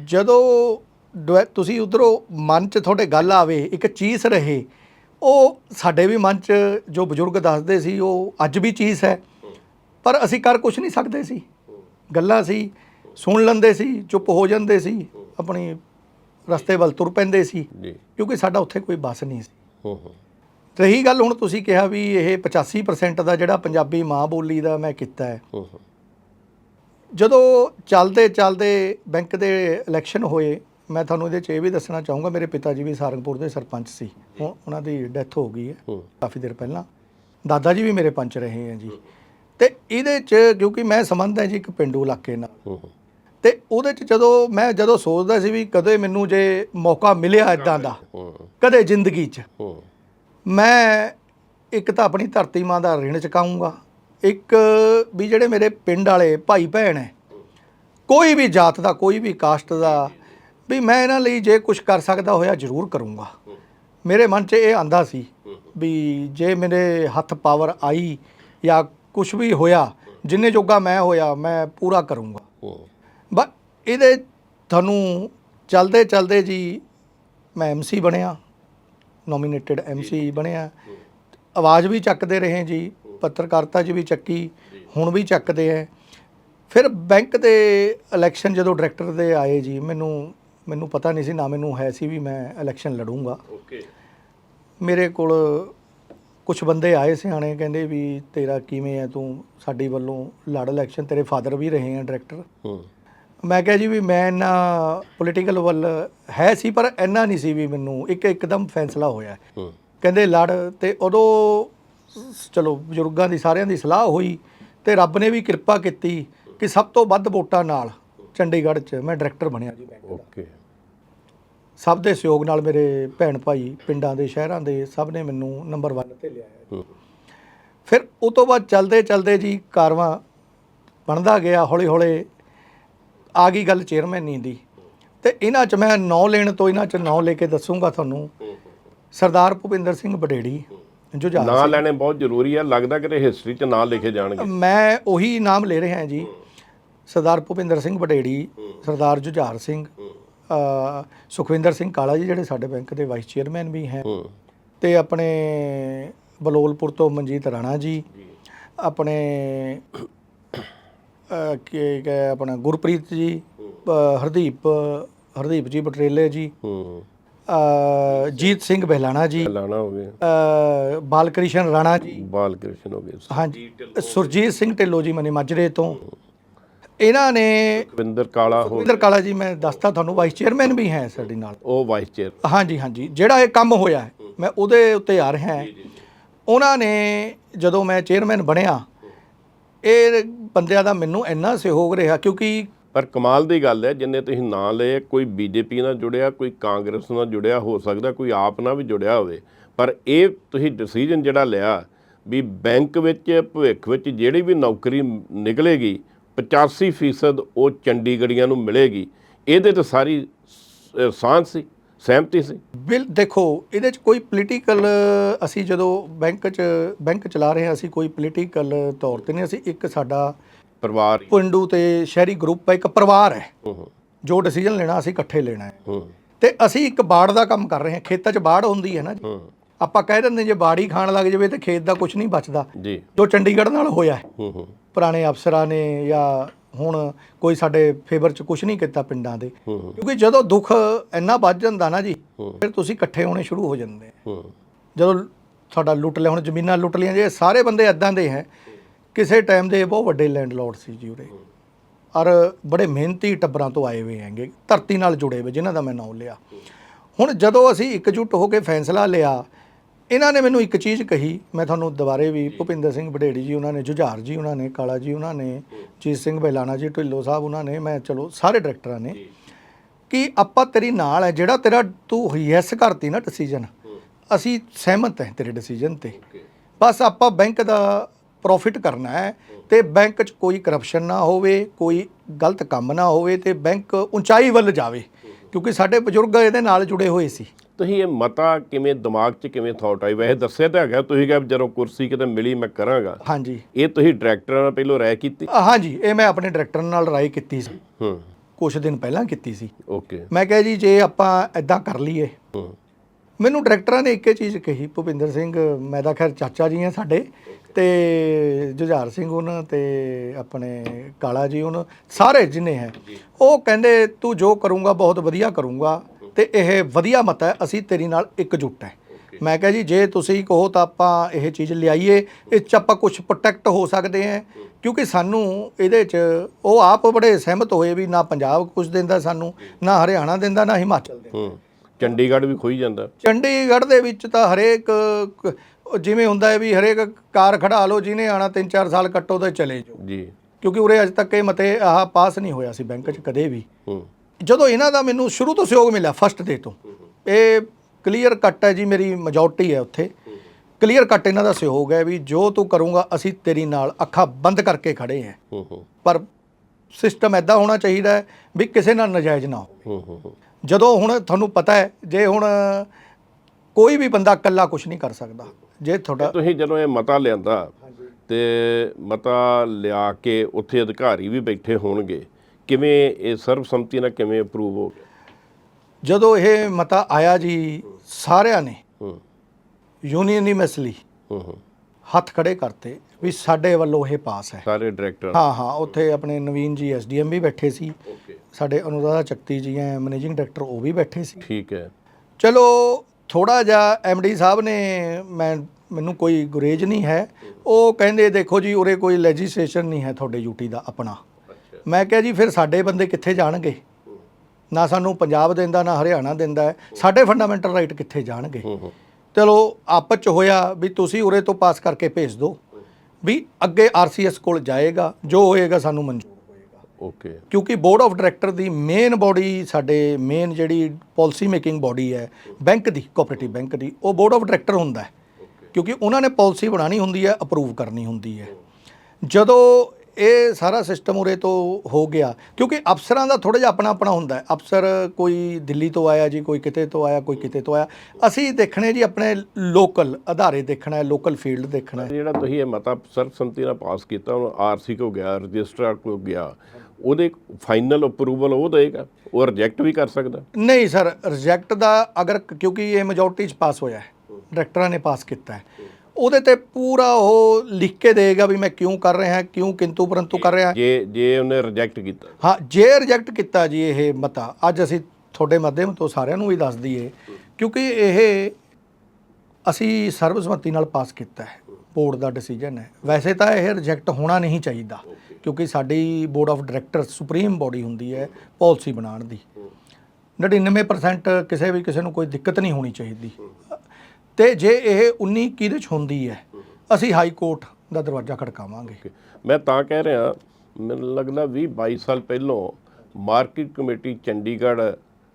ਜਦੋਂ ਡੁਐ- ਤੁਸੀਂ ਉਧਰੋਂ ਮਨ 'ਚ ਤੁਹਾਡੇ ਗੱਲ ਆਵੇ ਇੱਕ ਚੀਜ਼ ਰਹੇ ਉਹ ਸਾਡੇ ਵੀ ਮਨ 'ਚ ਜੋ ਬਜ਼ੁਰਗ ਦੱਸਦੇ ਸੀ ਉਹ ਅੱਜ ਵੀ ਚੀਜ਼ ਹੈ। ਪਰ ਅਸੀਂ ਕਰ ਕੁਝ ਨਹੀਂ ਸਕਦੇ ਸੀ। ਗੱਲਾਂ ਸੀ ਸੁਣ ਲੈਂਦੇ ਸੀ ਚੁੱਪ ਹੋ ਜਾਂਦੇ ਸੀ ਆਪਣੀ ਰਸਤੇ ਵੱਲ ਤੁਰ ਪੈਂਦੇ ਸੀ। ਜੀ। ਕਿਉਂਕਿ ਸਾਡਾ ਉੱਥੇ ਕੋਈ ਬਸ ਨਹੀਂ ਸੀ। ਹੂੰ ਹੂੰ। ਰਹੀ ਗੱਲ ਹੁਣ ਤੁਸੀਂ ਕਿਹਾ ਵੀ ਇਹ 85% ਦਾ ਜਿਹੜਾ ਪੰਜਾਬੀ ਮਾਂ ਬੋਲੀ ਦਾ ਮੈਂ ਕੀਤਾ ਹੈ। ਜਦੋਂ ਚੱਲਦੇ ਚੱਲਦੇ ਬੈਂਕ ਦੇ ਇਲੈਕਸ਼ਨ ਹੋਏ ਮੈਂ ਤੁਹਾਨੂੰ ਇਹਦੇ 'ਚ ਇਹ ਵੀ ਦੱਸਣਾ ਚਾਹੂੰਗਾ ਮੇਰੇ ਪਿਤਾ ਜੀ ਵੀ ਸਾਰੰਗਪੁਰ ਦੇ ਸਰਪੰਚ ਸੀ। ਹੁਣ ਉਹਨਾਂ ਦੀ ਡੈਥ ਹੋ ਗਈ ਹੈ ਕਾਫੀ ਦੇਰ ਪਹਿਲਾਂ। ਦਾਦਾ ਜੀ ਵੀ ਮੇਰੇ ਪੰਚ ਰਹੇ ਹੈ ਜੀ। ਤੇ ਇਹਦੇ 'ਚ ਕਿਉਂਕਿ ਮੈਂ ਸੰਬੰਧ ਹੈ ਜੀ ਇੱਕ ਪਿੰਡੂ ਇਲਾਕੇ ਨਾਲ। ਤੇ ਉਹਦੇ 'ਚ ਜਦੋਂ ਮੈਂ ਜਦੋਂ ਸੋਚਦਾ ਸੀ ਵੀ ਕਦੇ ਮੈਨੂੰ ਜੇ ਮੌਕਾ ਮਿਲਿਆ ਇਦਾਂ ਦਾ ਕਦੇ ਜ਼ਿੰਦਗੀ 'ਚ। ਮੈਂ ਇੱਕ ਤਾਂ ਆਪਣੀ ਧਰਤੀ ਮਾਂ ਦਾ ਰਿਣ ਚੁਕਾਊਂਗਾ ਇੱਕ ਵੀ ਜਿਹੜੇ ਮੇਰੇ ਪਿੰਡ ਵਾਲੇ ਭਾਈ ਭੈਣ ਹੈ ਕੋਈ ਵੀ ਜਾਤ ਦਾ ਕੋਈ ਵੀ ਕਾਸਟ ਦਾ ਵੀ ਮੈਂ ਇਹਨਾਂ ਲਈ ਜੇ ਕੁਝ ਕਰ ਸਕਦਾ ਹੋਇਆ ਜ਼ਰੂਰ ਕਰੂੰਗਾ। ਮੇਰੇ ਮਨ 'ਚ ਇਹ ਆਂਦਾ ਸੀ ਵੀ ਜੇ ਮੇਰੇ ਹੱਥ ਪਾਵਰ ਆਈ ਜਾਂ ਕੁਝ ਵੀ ਹੋਇਆ ਜਿੰਨੇ ਜੋਗਾ ਮੈਂ ਹੋਇਆ ਮੈਂ ਪੂਰਾ ਕਰੂੰਗਾ। ਬਸ ਇਹਦੇ ਤੁਹਾਨੂੰ ਚਲਦੇ ਚਲਦੇ ਜੀ ਮੈਂ ਐਮਸੀ ਬਣਿਆ। ਨੋਮੀਨੇਟਡ ਐਮਸੀ ਬਣਿਆ। ਆਵਾਜ਼ ਵੀ ਚੱਕਦੇ ਰਹੇ ਜੀ ਪੱਤਰਕਾਰਤਾ 'ਚ ਵੀ ਚੱਕੀ ਹੁਣ ਵੀ ਚੱਕਦੇ ਐ। ਫਿਰ ਬੈਂਕ ਦੇ ਇਲੈਕਸ਼ਨ ਜਦੋਂ ਡਾਇਰੈਕਟਰ ਦੇ ਆਏ ਜੀ ਮੈਨੂੰ ਮੈਨੂੰ ਪਤਾ ਨਹੀਂ ਸੀ ਨਾ ਮੈਨੂੰ ਹੈ ਸੀ ਵੀ ਮੈਂ ਇਲੈਕਸ਼ਨ ਲੜੂੰਗਾ। ਓਕੇ ਮੇਰੇ ਕੋਲ ਕੁਝ ਬੰਦੇ ਆਏ ਸਿਆਣੇ ਕਹਿੰਦੇ ਵੀ ਤੇਰਾ ਕਿਵੇਂ ਹੈ ਤੂੰ ਸਾਡੀ ਵੱਲੋਂ ਲੜ ਇਲੈਕਸ਼ਨ ਤੇਰੇ ਫਾਦਰ ਵੀ ਰਹੇ ਆ ਡਾਇਰੈਕਟਰ ਹੂੰ। ਮੈਂ ਕਿਹਾ ਜੀ ਵੀ ਮੈਂ ਇੰਨਾ ਪੋਲੀਟੀਕਲ ਵੱਲ ਹੈ ਸੀ ਪਰ ਇੰਨਾ ਨਹੀਂ ਸੀ ਵੀ ਮੈਨੂੰ ਇੱਕ ਇੱਕਦਮ ਫੈਸਲਾ ਹੋਇਆ। ਹੂੰ। ਕਹਿੰਦੇ ਲੜ ਤੇ ਉਦੋਂ ਚਲੋ ਬਜ਼ੁਰਗਾਂ ਦੀ ਸਾਰਿਆਂ ਦੀ ਸਲਾਹ ਹੋਈ ਤੇ ਰੱਬ ਨੇ ਵੀ ਕਿਰਪਾ ਕੀਤੀ ਕਿ ਸਭ ਤੋਂ ਵੱਧ ਵੋਟਾਂ ਨਾਲ ਚੰਡੀਗੜ੍ਹ 'ਚ ਮੈਂ ਡਾਇਰੈਕਟਰ ਬਣਿਆ ਜੀ ਬੈਂਕ ਦਾ ਓਕੇ। ਸਭ ਦੇ ਸਹਿਯੋਗ ਨਾਲ ਮੇਰੇ ਭੈਣ ਭਾਈ ਪਿੰਡਾਂ ਦੇ ਸ਼ਹਿਰਾਂ ਦੇ ਸਭ ਨੇ ਮੈਨੂੰ ਨੰਬਰ 1 ਤੇ ਲਿਆਇਆ ਹੂੰ। ਫਿਰ ਉਸ ਤੋਂ ਬਾਅਦ ਚਲਦੇ ਚਲਦੇ ਜੀ ਕਾਰਵਾਂ ਬਣਦਾ ਗਿਆ ਹੌਲੀ ਹੌਲੀ ਆ ਗਈ ਗੱਲ ਚੇਅਰਮੈਨੀ ਦੀ। ਤੇ ਇਹਨਾਂ 'ਚ ਮੈਂ ਨਾਂ ਲੈਣ ਤੋਂ ਇਹਨਾਂ 'ਚ ਨਾਂ ਲੈ ਕੇ ਦੱਸੂਗਾ ਤੁਹਾਨੂੰ। ਸਰਦਾਰ ਭੁਪਿੰਦਰ ਸਿੰਘ ਬਡੇੜੀ ਜੁਝਾਰ ਨਾਂ ਲੈਣੇ ਬਹੁਤ ਜ਼ਰੂਰੀ ਹੈ ਲੱਗਦਾ ਕਿ ਹਿਸਟਰੀ 'ਚ ਨਾਂ ਲਿਖੇ ਜਾਣਗੇ। ਮੈਂ ਉਹੀ ਨਾਮ ਲੈ ਰਿਹਾ ਜੀ। ਸਰਦਾਰ ਭੁਪਿੰਦਰ ਸਿੰਘ ਬਡੇੜੀ ਸਰਦਾਰ ਜੁਝਾਰ ਸਿੰਘ ਸੁਖਵਿੰਦਰ ਸਿੰਘ ਕਾਲਾ ਜੀ ਜਿਹੜੇ ਸਾਡੇ ਬੈਂਕ ਦੇ ਵਾਈਸ ਚੇਅਰਮੈਨ ਵੀ ਹੂੰ। ਤੇ ਆਪਣੇ ਬਲੋਲਪੁਰ ਤੋਂ ਮਨਜੀਤ ਰਾਣਾ ਜੀ ਆਪਣੇ ਕੀ ਕਹੇ ਆਪਣਾ ਗੁਰਪ੍ਰੀਤ ਜੀ ਅ, ਹਰਦੀਪ ਹਰਦੀਪ ਜੀ ਬਟਰੇਲੇ ਜੀ ਹੂੰ ਅ, ਜੀਤ ਸਿੰਘ ਬਹਿਲਾਣਾ ਜੀ ਲਾਣਾ ਹੋ ਗਿਆ। ਅ, ਬਾਲਕ੍ਰਿਸ਼ਨ ਰਾਣਾ ਜੀ। ਬਾਲ ਕ੍ਰਿਸ਼ਨ ਹੋ ਗਏ ਹਾਂਜੀ ਸੁਰਜੀਤ ਸਿੰਘ ਢਿੱਲੋਂ ਜੀ ਮਨੀ ਮਾਜਰੇ ਤੋਂ। ਇਹਨਾਂ ਨੇ ਸੁਖਵਿੰਦਰ ਕਾਲਾ ਹੋ ਸੁਖਵਿੰਦਰ ਕਾਲਾ ਜੀ ਮੈਂ ਦੱਸਤਾ ਤੁਹਾਨੂੰ ਵਾਈਸ ਚੇਅਰਮੈਨ ਵੀ ਹੈ ਸਾਡੇ ਨਾਲ। ਉਹ ਵਾਈਸ ਚੇਅਰ ਹਾਂਜੀ ਹਾਂਜੀ ਜਿਹੜਾ ਇਹ ਕੰਮ ਹੋਇਆ ਹੈ, ਮੈਂ ਉਹਦੇ ਉੱਤੇ ਆ ਰਿਹਾ ਹਾਂ। ਉਹਨਾਂ ਨੇ ਜਦੋਂ ਮੈਂ ਚੇਅਰਮੈਨ ਬਣਿਆ ਇਹ ਬੰਦਿਆਂ ਦਾ ਮੈਨੂੰ ਇੰਨਾ ਸਹਿਯੋਗ ਰਿਹਾ ਕਿਉਂਕਿ ਪਰ ਕਮਾਲ ਦੀ ਗੱਲ ਹੈ, ਜਿੰਨੇ ਤੁਸੀਂ ਨਾਂ ਲਏ, ਕੋਈ ਬੀਜੇਪੀ ਨਾਲ ਜੁੜਿਆ, ਕੋਈ ਕਾਂਗਰਸ ਨਾਲ ਜੁੜਿਆ, ਹੋ ਸਕਦਾ ਕੋਈ ਆਪ ਨਾਲ ਵੀ ਜੁੜਿਆ ਹੋਵੇ। ਪਰ ਇਹ ਤੁਸੀਂ ਡਿਸੀਜਨ ਜਿਹੜਾ ਲਿਆ ਵੀ ਬੈਂਕ ਵਿੱਚ, ਭਵਿੱਖ ਵਿੱਚ ਜਿਹੜੀ ਵੀ ਨੌਕਰੀ ਨਿਕਲੇਗੀ 85% ਉਹ ਚੰਡੀਗੜ੍ਹੀਆਂ ਨੂੰ ਮਿਲੇਗੀ। ਇਹਦੇ ਤੇ ਸਾਰੀ ਸਾਂਝ ਸੀ। ਸਹਿਮਤੀ ਸੀ। ਬਿਲ ਦੇਖੋ ਇਹਦੇ ਚ ਕੋਈ ਪੋਲੀਟੀਕਲ ਅਸੀਂ ਜਦੋਂ ਬੈਂਕ ਚ ਬੈਂਕ ਚਲਾ ਰਹੇ ਹਾਂ ਅਸੀਂ ਕੋਈ ਪੋਲੀਟੀਕਲ ਤੌਰ ਤੇ ਨਹੀਂ ਅਸੀਂ ਇੱਕ ਸਾਡਾ ਪਰਿਵਾਰ। ਪਿੰਡੂ ਤੇ ਸ਼ਹਿਰੀ ਗਰੁੱਪ ਹੈ ਇੱਕ ਪਰਿਵਾਰ ਹੈ। ਜੋ ਡਿਸੀਜਨ ਲੈਣਾ ਅਸੀਂ ਇਕੱਠੇ ਲੈਣਾ ਹੈ। ਤੇ ਅਸੀਂ ਇੱਕ ਬਾੜ ਦਾ ਕੰਮ ਕਰ ਰਹੇ ਹਾਂ ਖੇਤਾਂ 'ਚ ਬਾੜ ਹੁੰਦੀ ਹੈ ਨਾ ਆਪਾਂ ਕਹਿ ਦਿੰਦੇ ਜੇ ਬਾੜੀ ਖਾਣ ਲੱਗ ਜਾਵੇ ਤੇ ਖੇਤ ਦਾ ਕੁਝ ਨਹੀਂ ਬਚਦਾ। ਜੀ ਚੰਡੀਗੜ੍ਹ ਨਾਲ ਹੋਇਆ ਹੈ। ਹੂੰ ਹੂੰ। ਪੁਰਾਣੇ ਅਫਸਰਾਂ ਨੇ ਜਾਂ ਹੁਣ ਕੋਈ ਸਾਡੇ ਫੇਵਰ 'ਚ ਕੁਝ ਨਹੀਂ ਕੀਤਾ ਪਿੰਡਾਂ ਦੇ। ਕਿਉਂਕਿ ਜਦੋਂ ਦੁੱਖ ਇੰਨਾ ਵੱਧ ਜਾਂਦਾ ਨਾ ਜੀ। ਫਿਰ ਤੁਸੀਂ ਇਕੱਠੇ ਹੋਣੇ ਸ਼ੁਰੂ ਹੋ ਜਾਂਦੇ ਜਦੋਂ ਤੁਹਾਡਾ ਲੁੱਟ ਲਿਆ ਹੁਣ ਜ਼ਮੀਨਾਂ ਲੁੱਟ ਲੀਆਂ ਜੇ ਸਾਰੇ ਬੰਦੇ ਐਦਾਂ ਦੇ ਹੈ। ਕਿਸੇ ਟਾਈਮ ਦੇ ਬਹੁਤ ਵੱਡੇ ਲੈਂਡਲੋਰਡ ਸੀ ਜੀ ਉਰੇ। ਔਰ ਬੜੇ ਮਿਹਨਤੀ ਟੱਬਰਾਂ ਤੋਂ ਆਏ ਹੋਏ ਹੈਗੇ ਧਰਤੀ ਨਾਲ ਜੁੜੇ ਹੋਏ ਜਿਨ੍ਹਾਂ ਦਾ ਮੈਂ ਨਾਮ ਲਿਆ। ਹੁਣ ਜਦੋਂ ਅਸੀਂ ਇਕਜੁੱਟ ਹੋ ਕੇ ਫੈਸਲਾ ਲਿਆ ਇਹਨਾਂ ਨੇ ਮੈਨੂੰ ਇੱਕ ਚੀਜ਼ ਕਹੀ ਮੈਂ ਤੁਹਾਨੂੰ ਦੁਬਾਰੇ ਵੀ ਭੁਪਿੰਦਰ ਸਿੰਘ ਬਡੇੜੀ ਜੀ ਉਹਨਾਂ ਨੇ ਜੁਝਾਰ ਜੀ ਉਹਨਾਂ ਨੇ ਕਾਲਾ ਜੀ ਉਹਨਾਂ ਨੇ ਜੀਤ ਸਿੰਘ ਬਹਿਲਾਣਾ ਜੀ ਢਿੱਲੋਂ ਸਾਹਿਬ ਉਹਨਾਂ ਨੇ ਮੈਂ ਚਲੋ ਸਾਰੇ ਡਾਇਰੈਕਟਰਾਂ ਨੇ ਕਿ ਆਪਾਂ ਤੇਰੀ ਨਾਲ ਹੈ ਜਿਹੜਾ ਤੇਰਾ ਤੂੰ ਯੈਸ ਕਰਤੀ ਨਾ ਡਿਸੀਜਨ ਅਸੀਂ ਸਹਿਮਤ ਹੈ ਤੇਰੇ ਡਿਸੀਜਨ ਤੇ। ਬਸ ਆਪਾਂ ਬੈਂਕ ਦਾ ਪ੍ਰੋਫਿਟ ਕਰਨਾ ਹੈ ਤੇ ਬੈਂਕ 'ਚ ਕੋਈ ਕਰਪਸ਼ਨ ਨਾ ਹੋਵੇ ਕੋਈ ਗਲਤ ਕੰਮ ਨਾ ਹੋਵੇ ਤੇ ਬੈਂਕ ਉਚਾਈ ਵੱਲ ਜਾਵੇ। ਕਿਉਂਕਿ ਸਾਡੇ ਬਜ਼ੁਰਗ ਇਹਦੇ ਨਾਲ ਜੁੜੇ ਹੋਏ ਸੀ। ਤੁਸੀਂ ਇਹ ਮਤਾ ਕਿਵੇਂ ਦਿਮਾਗ 'ਚ ਕਿਵੇਂ ਥਾਟ ਆਈ? ਵੈਸੇ ਦੱਸਿਆ ਤਾਂ ਹੈਗਾ ਤੁਸੀਂ ਕਿਹਾ ਜਦੋਂ ਕੁਰਸੀ ਕਿਤੇ ਮਿਲੀ ਮੈਂ ਕਰਾਂਗਾ। ਹਾਂਜੀ। ਇਹ ਤੁਸੀਂ ਡਾਇਰੈਕਟਰਾਂ ਨਾਲ ਪਹਿਲਾਂ ਰਾਇ ਕੀਤੀ? ਹਾਂਜੀ ਇਹ ਮੈਂ ਆਪਣੇ ਡਾਇਰੈਕਟਰ ਨਾਲ ਰਾਏ ਕੀਤੀ ਸੀ। ਹੂੰ। ਕੁਝ ਦਿਨ ਪਹਿਲਾਂ ਕੀਤੀ ਸੀ। ਓਕੇ। ਮੈਂ ਕਿਹਾ ਜੀ ਜੇ ਆਪਾਂ ਐਦਾਂ ਕਰ ਲਈਏ। ਹੂੰ। ਮੈਨੂੰ ਡਾਇਰੈਕਟਰਾਂ ਨੇ ਇੱਕੇ ਚੀਜ਼ ਕਹੀ ਭੁਪਿੰਦਰ ਸਿੰਘ ਮੈਂ ਤਾਂ ਖੈਰ ਚਾਚਾ ਜੀ ਆ ਸਾਡੇ ਤੇ ਜੁਝਾਰ ਸਿੰਘ ਉਹਨਾਂ ਤੇ ਆਪਣੇ ਕਾਲਾ ਜੀ ਉਹਨਾਂ ਸਾਰੇ ਜਿੰਨੇ ਹੈ ਉਹ ਕਹਿੰਦੇ ਤੂੰ ਜੋ ਕਰੂੰਗਾ ਬਹੁਤ ਵਧੀਆ ਕਰੂੰਗਾ। ਤੇ ਇਹ ਵਧੀਆ ਮਤ ਹੈ ਅਸੀਂ ਤੇਰੀ ਨਾਲ ਇਕਜੁੱਟ ਹੈ। ਮੈਂ ਕਿਹਾ ਜੀ ਜੇ ਤੁਸੀਂ ਕਹੋ ਤਾਂ ਆਪਾਂ ਇਹ ਚੀਜ਼ ਲਿਆਈਏ ਇਹ ਚ ਆਪਾਂ ਕੁਝ ਪ੍ਰੋਟੈਕਟ ਹੋ ਸਕਦੇ ਹਾਂ। ਕਿਉਂਕਿ ਸਾਨੂੰ ਇਹਦੇ ਚ ਉਹ ਆਪ ਬੜੇ ਸਹਿਮਤ ਹੋਏ ਵੀ ਨਾ ਪੰਜਾਬ ਕੁਝ ਦਿੰਦਾ ਸਾਨੂੰ ਨਾ ਹਰਿਆਣਾ ਦਿੰਦਾ ਨਾ ਹਿਮਾਚਲ ਦਿੰਦਾ। ਹੂੰ ਚੰਡੀਗੜ੍ਹ ਵੀ ਖੋਈ ਜਾਂਦਾ। ਚੰਡੀਗੜ੍ਹ ਦੇ ਵਿੱਚ ਤਾਂ ਹਰੇਕ ਜਿਵੇਂ ਹੁੰਦਾ ਹੈ ਵੀ ਹਰੇਕ ਕਾਰ ਖੜਾ ਲਓ ਜਿਹਨੇ ਆਣਾ 3-4 ਸਾਲ ਕੱਟੋ ਤੇ ਚਲੇ ਜਾਓ। ਜੀ। ਕਿਉਂਕਿ ਉਰੇ ਅਜੇ ਤੱਕ ਇਹ ਮਤੇ ਆਹ ਪਾਸ ਨਹੀਂ ਹੋਇਆ ਸੀ ਬੈਂਕ 'ਚ ਕਦੇ ਵੀ। ਹੂੰ। ਜਦੋਂ ਇਹਨਾਂ ਦਾ ਮੈਨੂੰ ਸ਼ੁਰੂ ਤੋਂ ਸਹਿਯੋਗ ਮਿਲਿਆ ਫਸਟ ਡੇ ਤੋਂ ਇਹ ਕਲੀਅਰ ਕੱਟ ਹੈ ਜੀ ਮੇਰੀ ਮੈਜੋਰਟੀ ਹੈ ਉੱਥੇ। ਕਲੀਅਰ ਕੱਟ ਇਹਨਾਂ ਦਾ ਸਹਿਯੋਗ ਹੈ ਵੀ ਜੋ ਤੂੰ ਕਰੂੰਗਾ ਅਸੀਂ ਤੇਰੀ ਨਾਲ ਅੱਖਾਂ ਬੰਦ ਕਰਕੇ ਖੜੇ ਹਾਂ। ਪਰ ਸਿਸਟਮ ਐਦਾਂ ਹੋਣਾ ਚਾਹੀਦਾ ਹੈ ਵੀ ਕਿਸੇ ਨਾਲ ਨਜਾਇਜ਼ ਨਾ ਹੂੰ ਜਦੋਂ ਹੁਣ ਤੁਹਾਨੂੰ ਪਤਾ ਹੈ ਜੇ ਹੁਣ ਕੋਈ ਵੀ ਬੰਦਾ ਇਕੱਲਾ ਕੁਝ ਨਹੀਂ ਕਰ ਸਕਦਾ ਜੇ ਤੁਹਾਡਾ ਤੁਸੀਂ ਜਦੋਂ ਇਹ ਮਤਾ ਲਿਆਂਦਾ ਤੇ ਮਤਾ ਲਿਆ ਕੇ ਉੱਥੇ ਅਧਿਕਾਰੀ ਵੀ ਬੈਠੇ ਹੋਣਗੇ ਕਿਵੇਂ ਇਹ ਸਰਬਸੰਮਤੀ ਨਾਲ ਕਿਵੇਂ ਅਪਰੂਵ ਹੋ ਗਿਆ? ਜਦੋਂ ਇਹ ਮਤਾ ਆਇਆ ਜੀ ਸਾਰਿਆਂ ਨੇ ਹੂੰ। ਯੂਨੀਅਨਿਮਸਲੀ ਹੂੰ ਹੂੰ। ਹੱਥ ਖੜੇ ਕਰਤੇ ਵੀ ਸਾਡੇ ਵੱਲੋਂ ਇਹ ਪਾਸ ਹੈ। ਸਾਰੇ ਡਾਇਰੈਕਟਰ ਹਾਂ ਹਾਂ ਉੱਥੇ ਆਪਣੇ ਨਵੀਨ ਜੀ ਐਸਡੀਐਮ ਵੀ ਬੈਠੇ ਸੀ। ਓਕੇ ਸਾਡੇ ਅਨੁਰਾਧਾ ਚੱਕਤੀ ਜੀ ਹੈ ਮੈਨੇਜਿੰਗ ਡਾਇਰੈਕਟਰ ਉਹ ਵੀ ਬੈਠੇ ਸੀ। ਠੀਕ ਹੈ। ਚਲੋ ਥੋੜਾ ਜਿਹਾ ਐਮਡੀ ਸਾਹਿਬ ਨੇ ਮੈਂ ਮੈਨੂੰ ਕੋਈ ਗੁਰੇਜ ਨਹੀਂ ਹੈ। ਉਹ ਕਹਿੰਦੇ ਦੇਖੋ ਜੀ ਉਰੇ ਕੋਈ ਲੈਜਿਸਲੇਸ਼ਨ ਨਹੀਂ ਹੈ ਤੁਹਾਡੇ ਯੂਟੀ ਦਾ ਆਪਣਾ। ਮੈਂ ਕਿਹਾ ਜੀ ਫਿਰ ਸਾਡੇ ਬੰਦੇ ਕਿੱਥੇ ਜਾਣਗੇ? ਨਾ ਸਾਨੂੰ ਪੰਜਾਬ ਦਿੰਦਾ ਨਾ ਹਰਿਆਣਾ ਦਿੰਦਾ। ਸਾਡੇ ਫੰਡਾਮੈਂਟਲ ਰਾਈਟ ਕਿੱਥੇ ਜਾਣਗੇ? ਚਲੋ ਆਪਸ ਚ ਹੋਇਆ ਵੀ ਤੁਸੀਂ ਉਰੇ ਤੋਂ ਪਾਸ ਕਰਕੇ ਭੇਜ ਦਿਓ ਵੀ ਅੱਗੇ ਆਰਸੀਐਸ ਕੋਲ ਜਾਏਗਾ ਜੋ ਹੋਏਗਾ ਸਾਨੂੰ ਮਨਜ਼ੂਰ ਹੋਏਗਾ। ਓਕੇ ਕਿਉਂਕਿ ਬੋਰਡ ਆਫ ਡਾਇਰੈਕਟਰ ਦੀ ਮੇਨ ਬੋਡੀ ਸਾਡੇ ਮੇਨ ਜਿਹੜੀ ਪਾਲਿਸੀ ਮੇਕਿੰਗ ਬੋਡੀ ਹੈ ਬੈਂਕ ਦੀ ਕੋਆਪਰੇਟਿਵ ਬੈਂਕ ਦੀ ਉਹ ਬੋਰਡ ਆਫ ਡਾਇਰੈਕਟਰ ਹੁੰਦਾ ਹੈ। ਕਿਉਂਕਿ ਉਹਨਾਂ ਨੇ ਪਾਲਿਸੀ ਬਣਾਉਣੀ ਹੁੰਦੀ ਹੈ ਅਪਰੂਵ ਕਰਨੀ ਹੁੰਦੀ ਹੈ। ਜਦੋਂ ਇਹ ਸਾਰਾ ਸਿਸਟਮ ਉਰੇ ਤੋਂ ਹੋ ਗਿਆ ਕਿਉਂਕਿ ਅਫਸਰਾਂ ਦਾ ਥੋੜਾ ਜਿਹਾ ਆਪਣਾ ਆਪਣਾ ਹੁੰਦਾ ਹੈ। ਅਫਸਰ ਕੋਈ ਦਿੱਲੀ ਤੋਂ ਆਇਆ ਜੀ ਕੋਈ ਕਿਤੇ ਤੋਂ ਆਇਆ ਕੋਈ ਕਿਤੇ ਤੋਂ ਆਇਆ। ਅਸੀਂ ਦੇਖਣੇ ਜੀ ਆਪਣੇ ਲੋਕਲ ਆਧਾਰੇ ਦੇਖਣਾ ਹੈ ਲੋਕਲ ਫੀਲਡ ਦੇਖਣਾ ਹੈ। ਜਿਹੜਾ ਤੁਸੀਂ ਇਹ ਮਤਾ ਸਰਬਸੰਮਤੀ ਨਾਲ ਪਾਸ ਕੀਤਾ ਉਹ ਆਰਸੀ ਕੋ ਗਿਆ ਰਜਿਸਟਰਾਰ ਕੋ ਗਿਆ ਉਹਦੇ ਫਾਈਨਲ ਅਪਰੂਵਲ ਉਹ ਦੇਗਾ ਉਹ ਰਿਜੈਕਟ ਵੀ ਕਰ ਸਕਦਾ? ਨਹੀਂ ਸਰ ਰਿਜੈਕਟ ਦਾ ਅਗਰ ਕਿਉਂਕਿ ਇਹ ਮੈਜੋਰਟੀ ਚ ਪਾਸ ਹੋਇਆ ਹੈ ਡਾਇਰੈਕਟਰਾਂ ਨੇ ਪਾਸ ਕੀਤਾ ਹੈ। ਉਹਦੇ ਤੇ ਪੂਰਾ ਉਹ ਲਿਖ ਕੇ ਦੇਗਾ ਵੀ ਮੈਂ ਕਿਉਂ ਕਰ ਰਿਹਾ ਕਿਉਂ ਕਿੰਤੂ ਪਰੰਤੂ ਕਰ ਰਿਹਾ। ਜੇ ਜੇ ਉਹਨੇ ਰਿਜੈਕਟ ਕੀਤਾ। ਹਾਂ ਜੇ ਰਿਜੈਕਟ ਕੀਤਾ ਜੀ ਇਹ ਮਤਾ ਅੱਜ ਅਸੀਂ ਤੁਹਾਡੇ ਮਾਧਿਅਮ ਤੋਂ ਸਾਰਿਆਂ ਨੂੰ ਵੀ ਦੱਸ ਦਈਏ ਕਿਉਂਕਿ ਇਹ ਅਸੀਂ ਸਰਬਸੰਮਤੀ ਨਾਲ ਪਾਸ ਕੀਤਾ ਹੈ ਬੋਰਡ ਦਾ ਡਿਸੀਜਨ ਹੈ। ਵੈਸੇ ਤਾਂ ਇਹ ਰਿਜੈਕਟ ਹੋਣਾ ਨਹੀਂ ਚਾਹੀਦਾ ਕਿਉਂਕਿ ਸਾਡੀ board of director supreme body ਹੁੰਦੀ ਹੈ ਪਾਲਿਸੀ ਬਣਾਉਣ ਦੀ। 99% ਕਿਸੇ ਵੀ ਕਿਸੇ ਨੂੰ ਕੋਈ ਦਿੱਕਤ ਨਹੀਂ ਹੋਣੀ ਚਾਹੀਦੀ। ਤੇ ਜੇ ਇਹ 19 21 ਚ ਹੁੰਦੀ ਹੈ, ਅਸੀਂ ਹਾਈ ਕੋਰਟ ਦਾ ਦਰਵਾਜ਼ਾ ਖੜਕਾਵਾਂਗੇ। ਮੈਂ ਤਾਂ ਕਹਿ ਰਿਹਾ, ਮੈਨੂੰ ਲੱਗਦਾ 20 22 ਸਾਲ ਪਹਿਲਾਂ ਮਾਰਕੀਟ ਕਮੇਟੀ ਚੰਡੀਗੜ੍ਹ,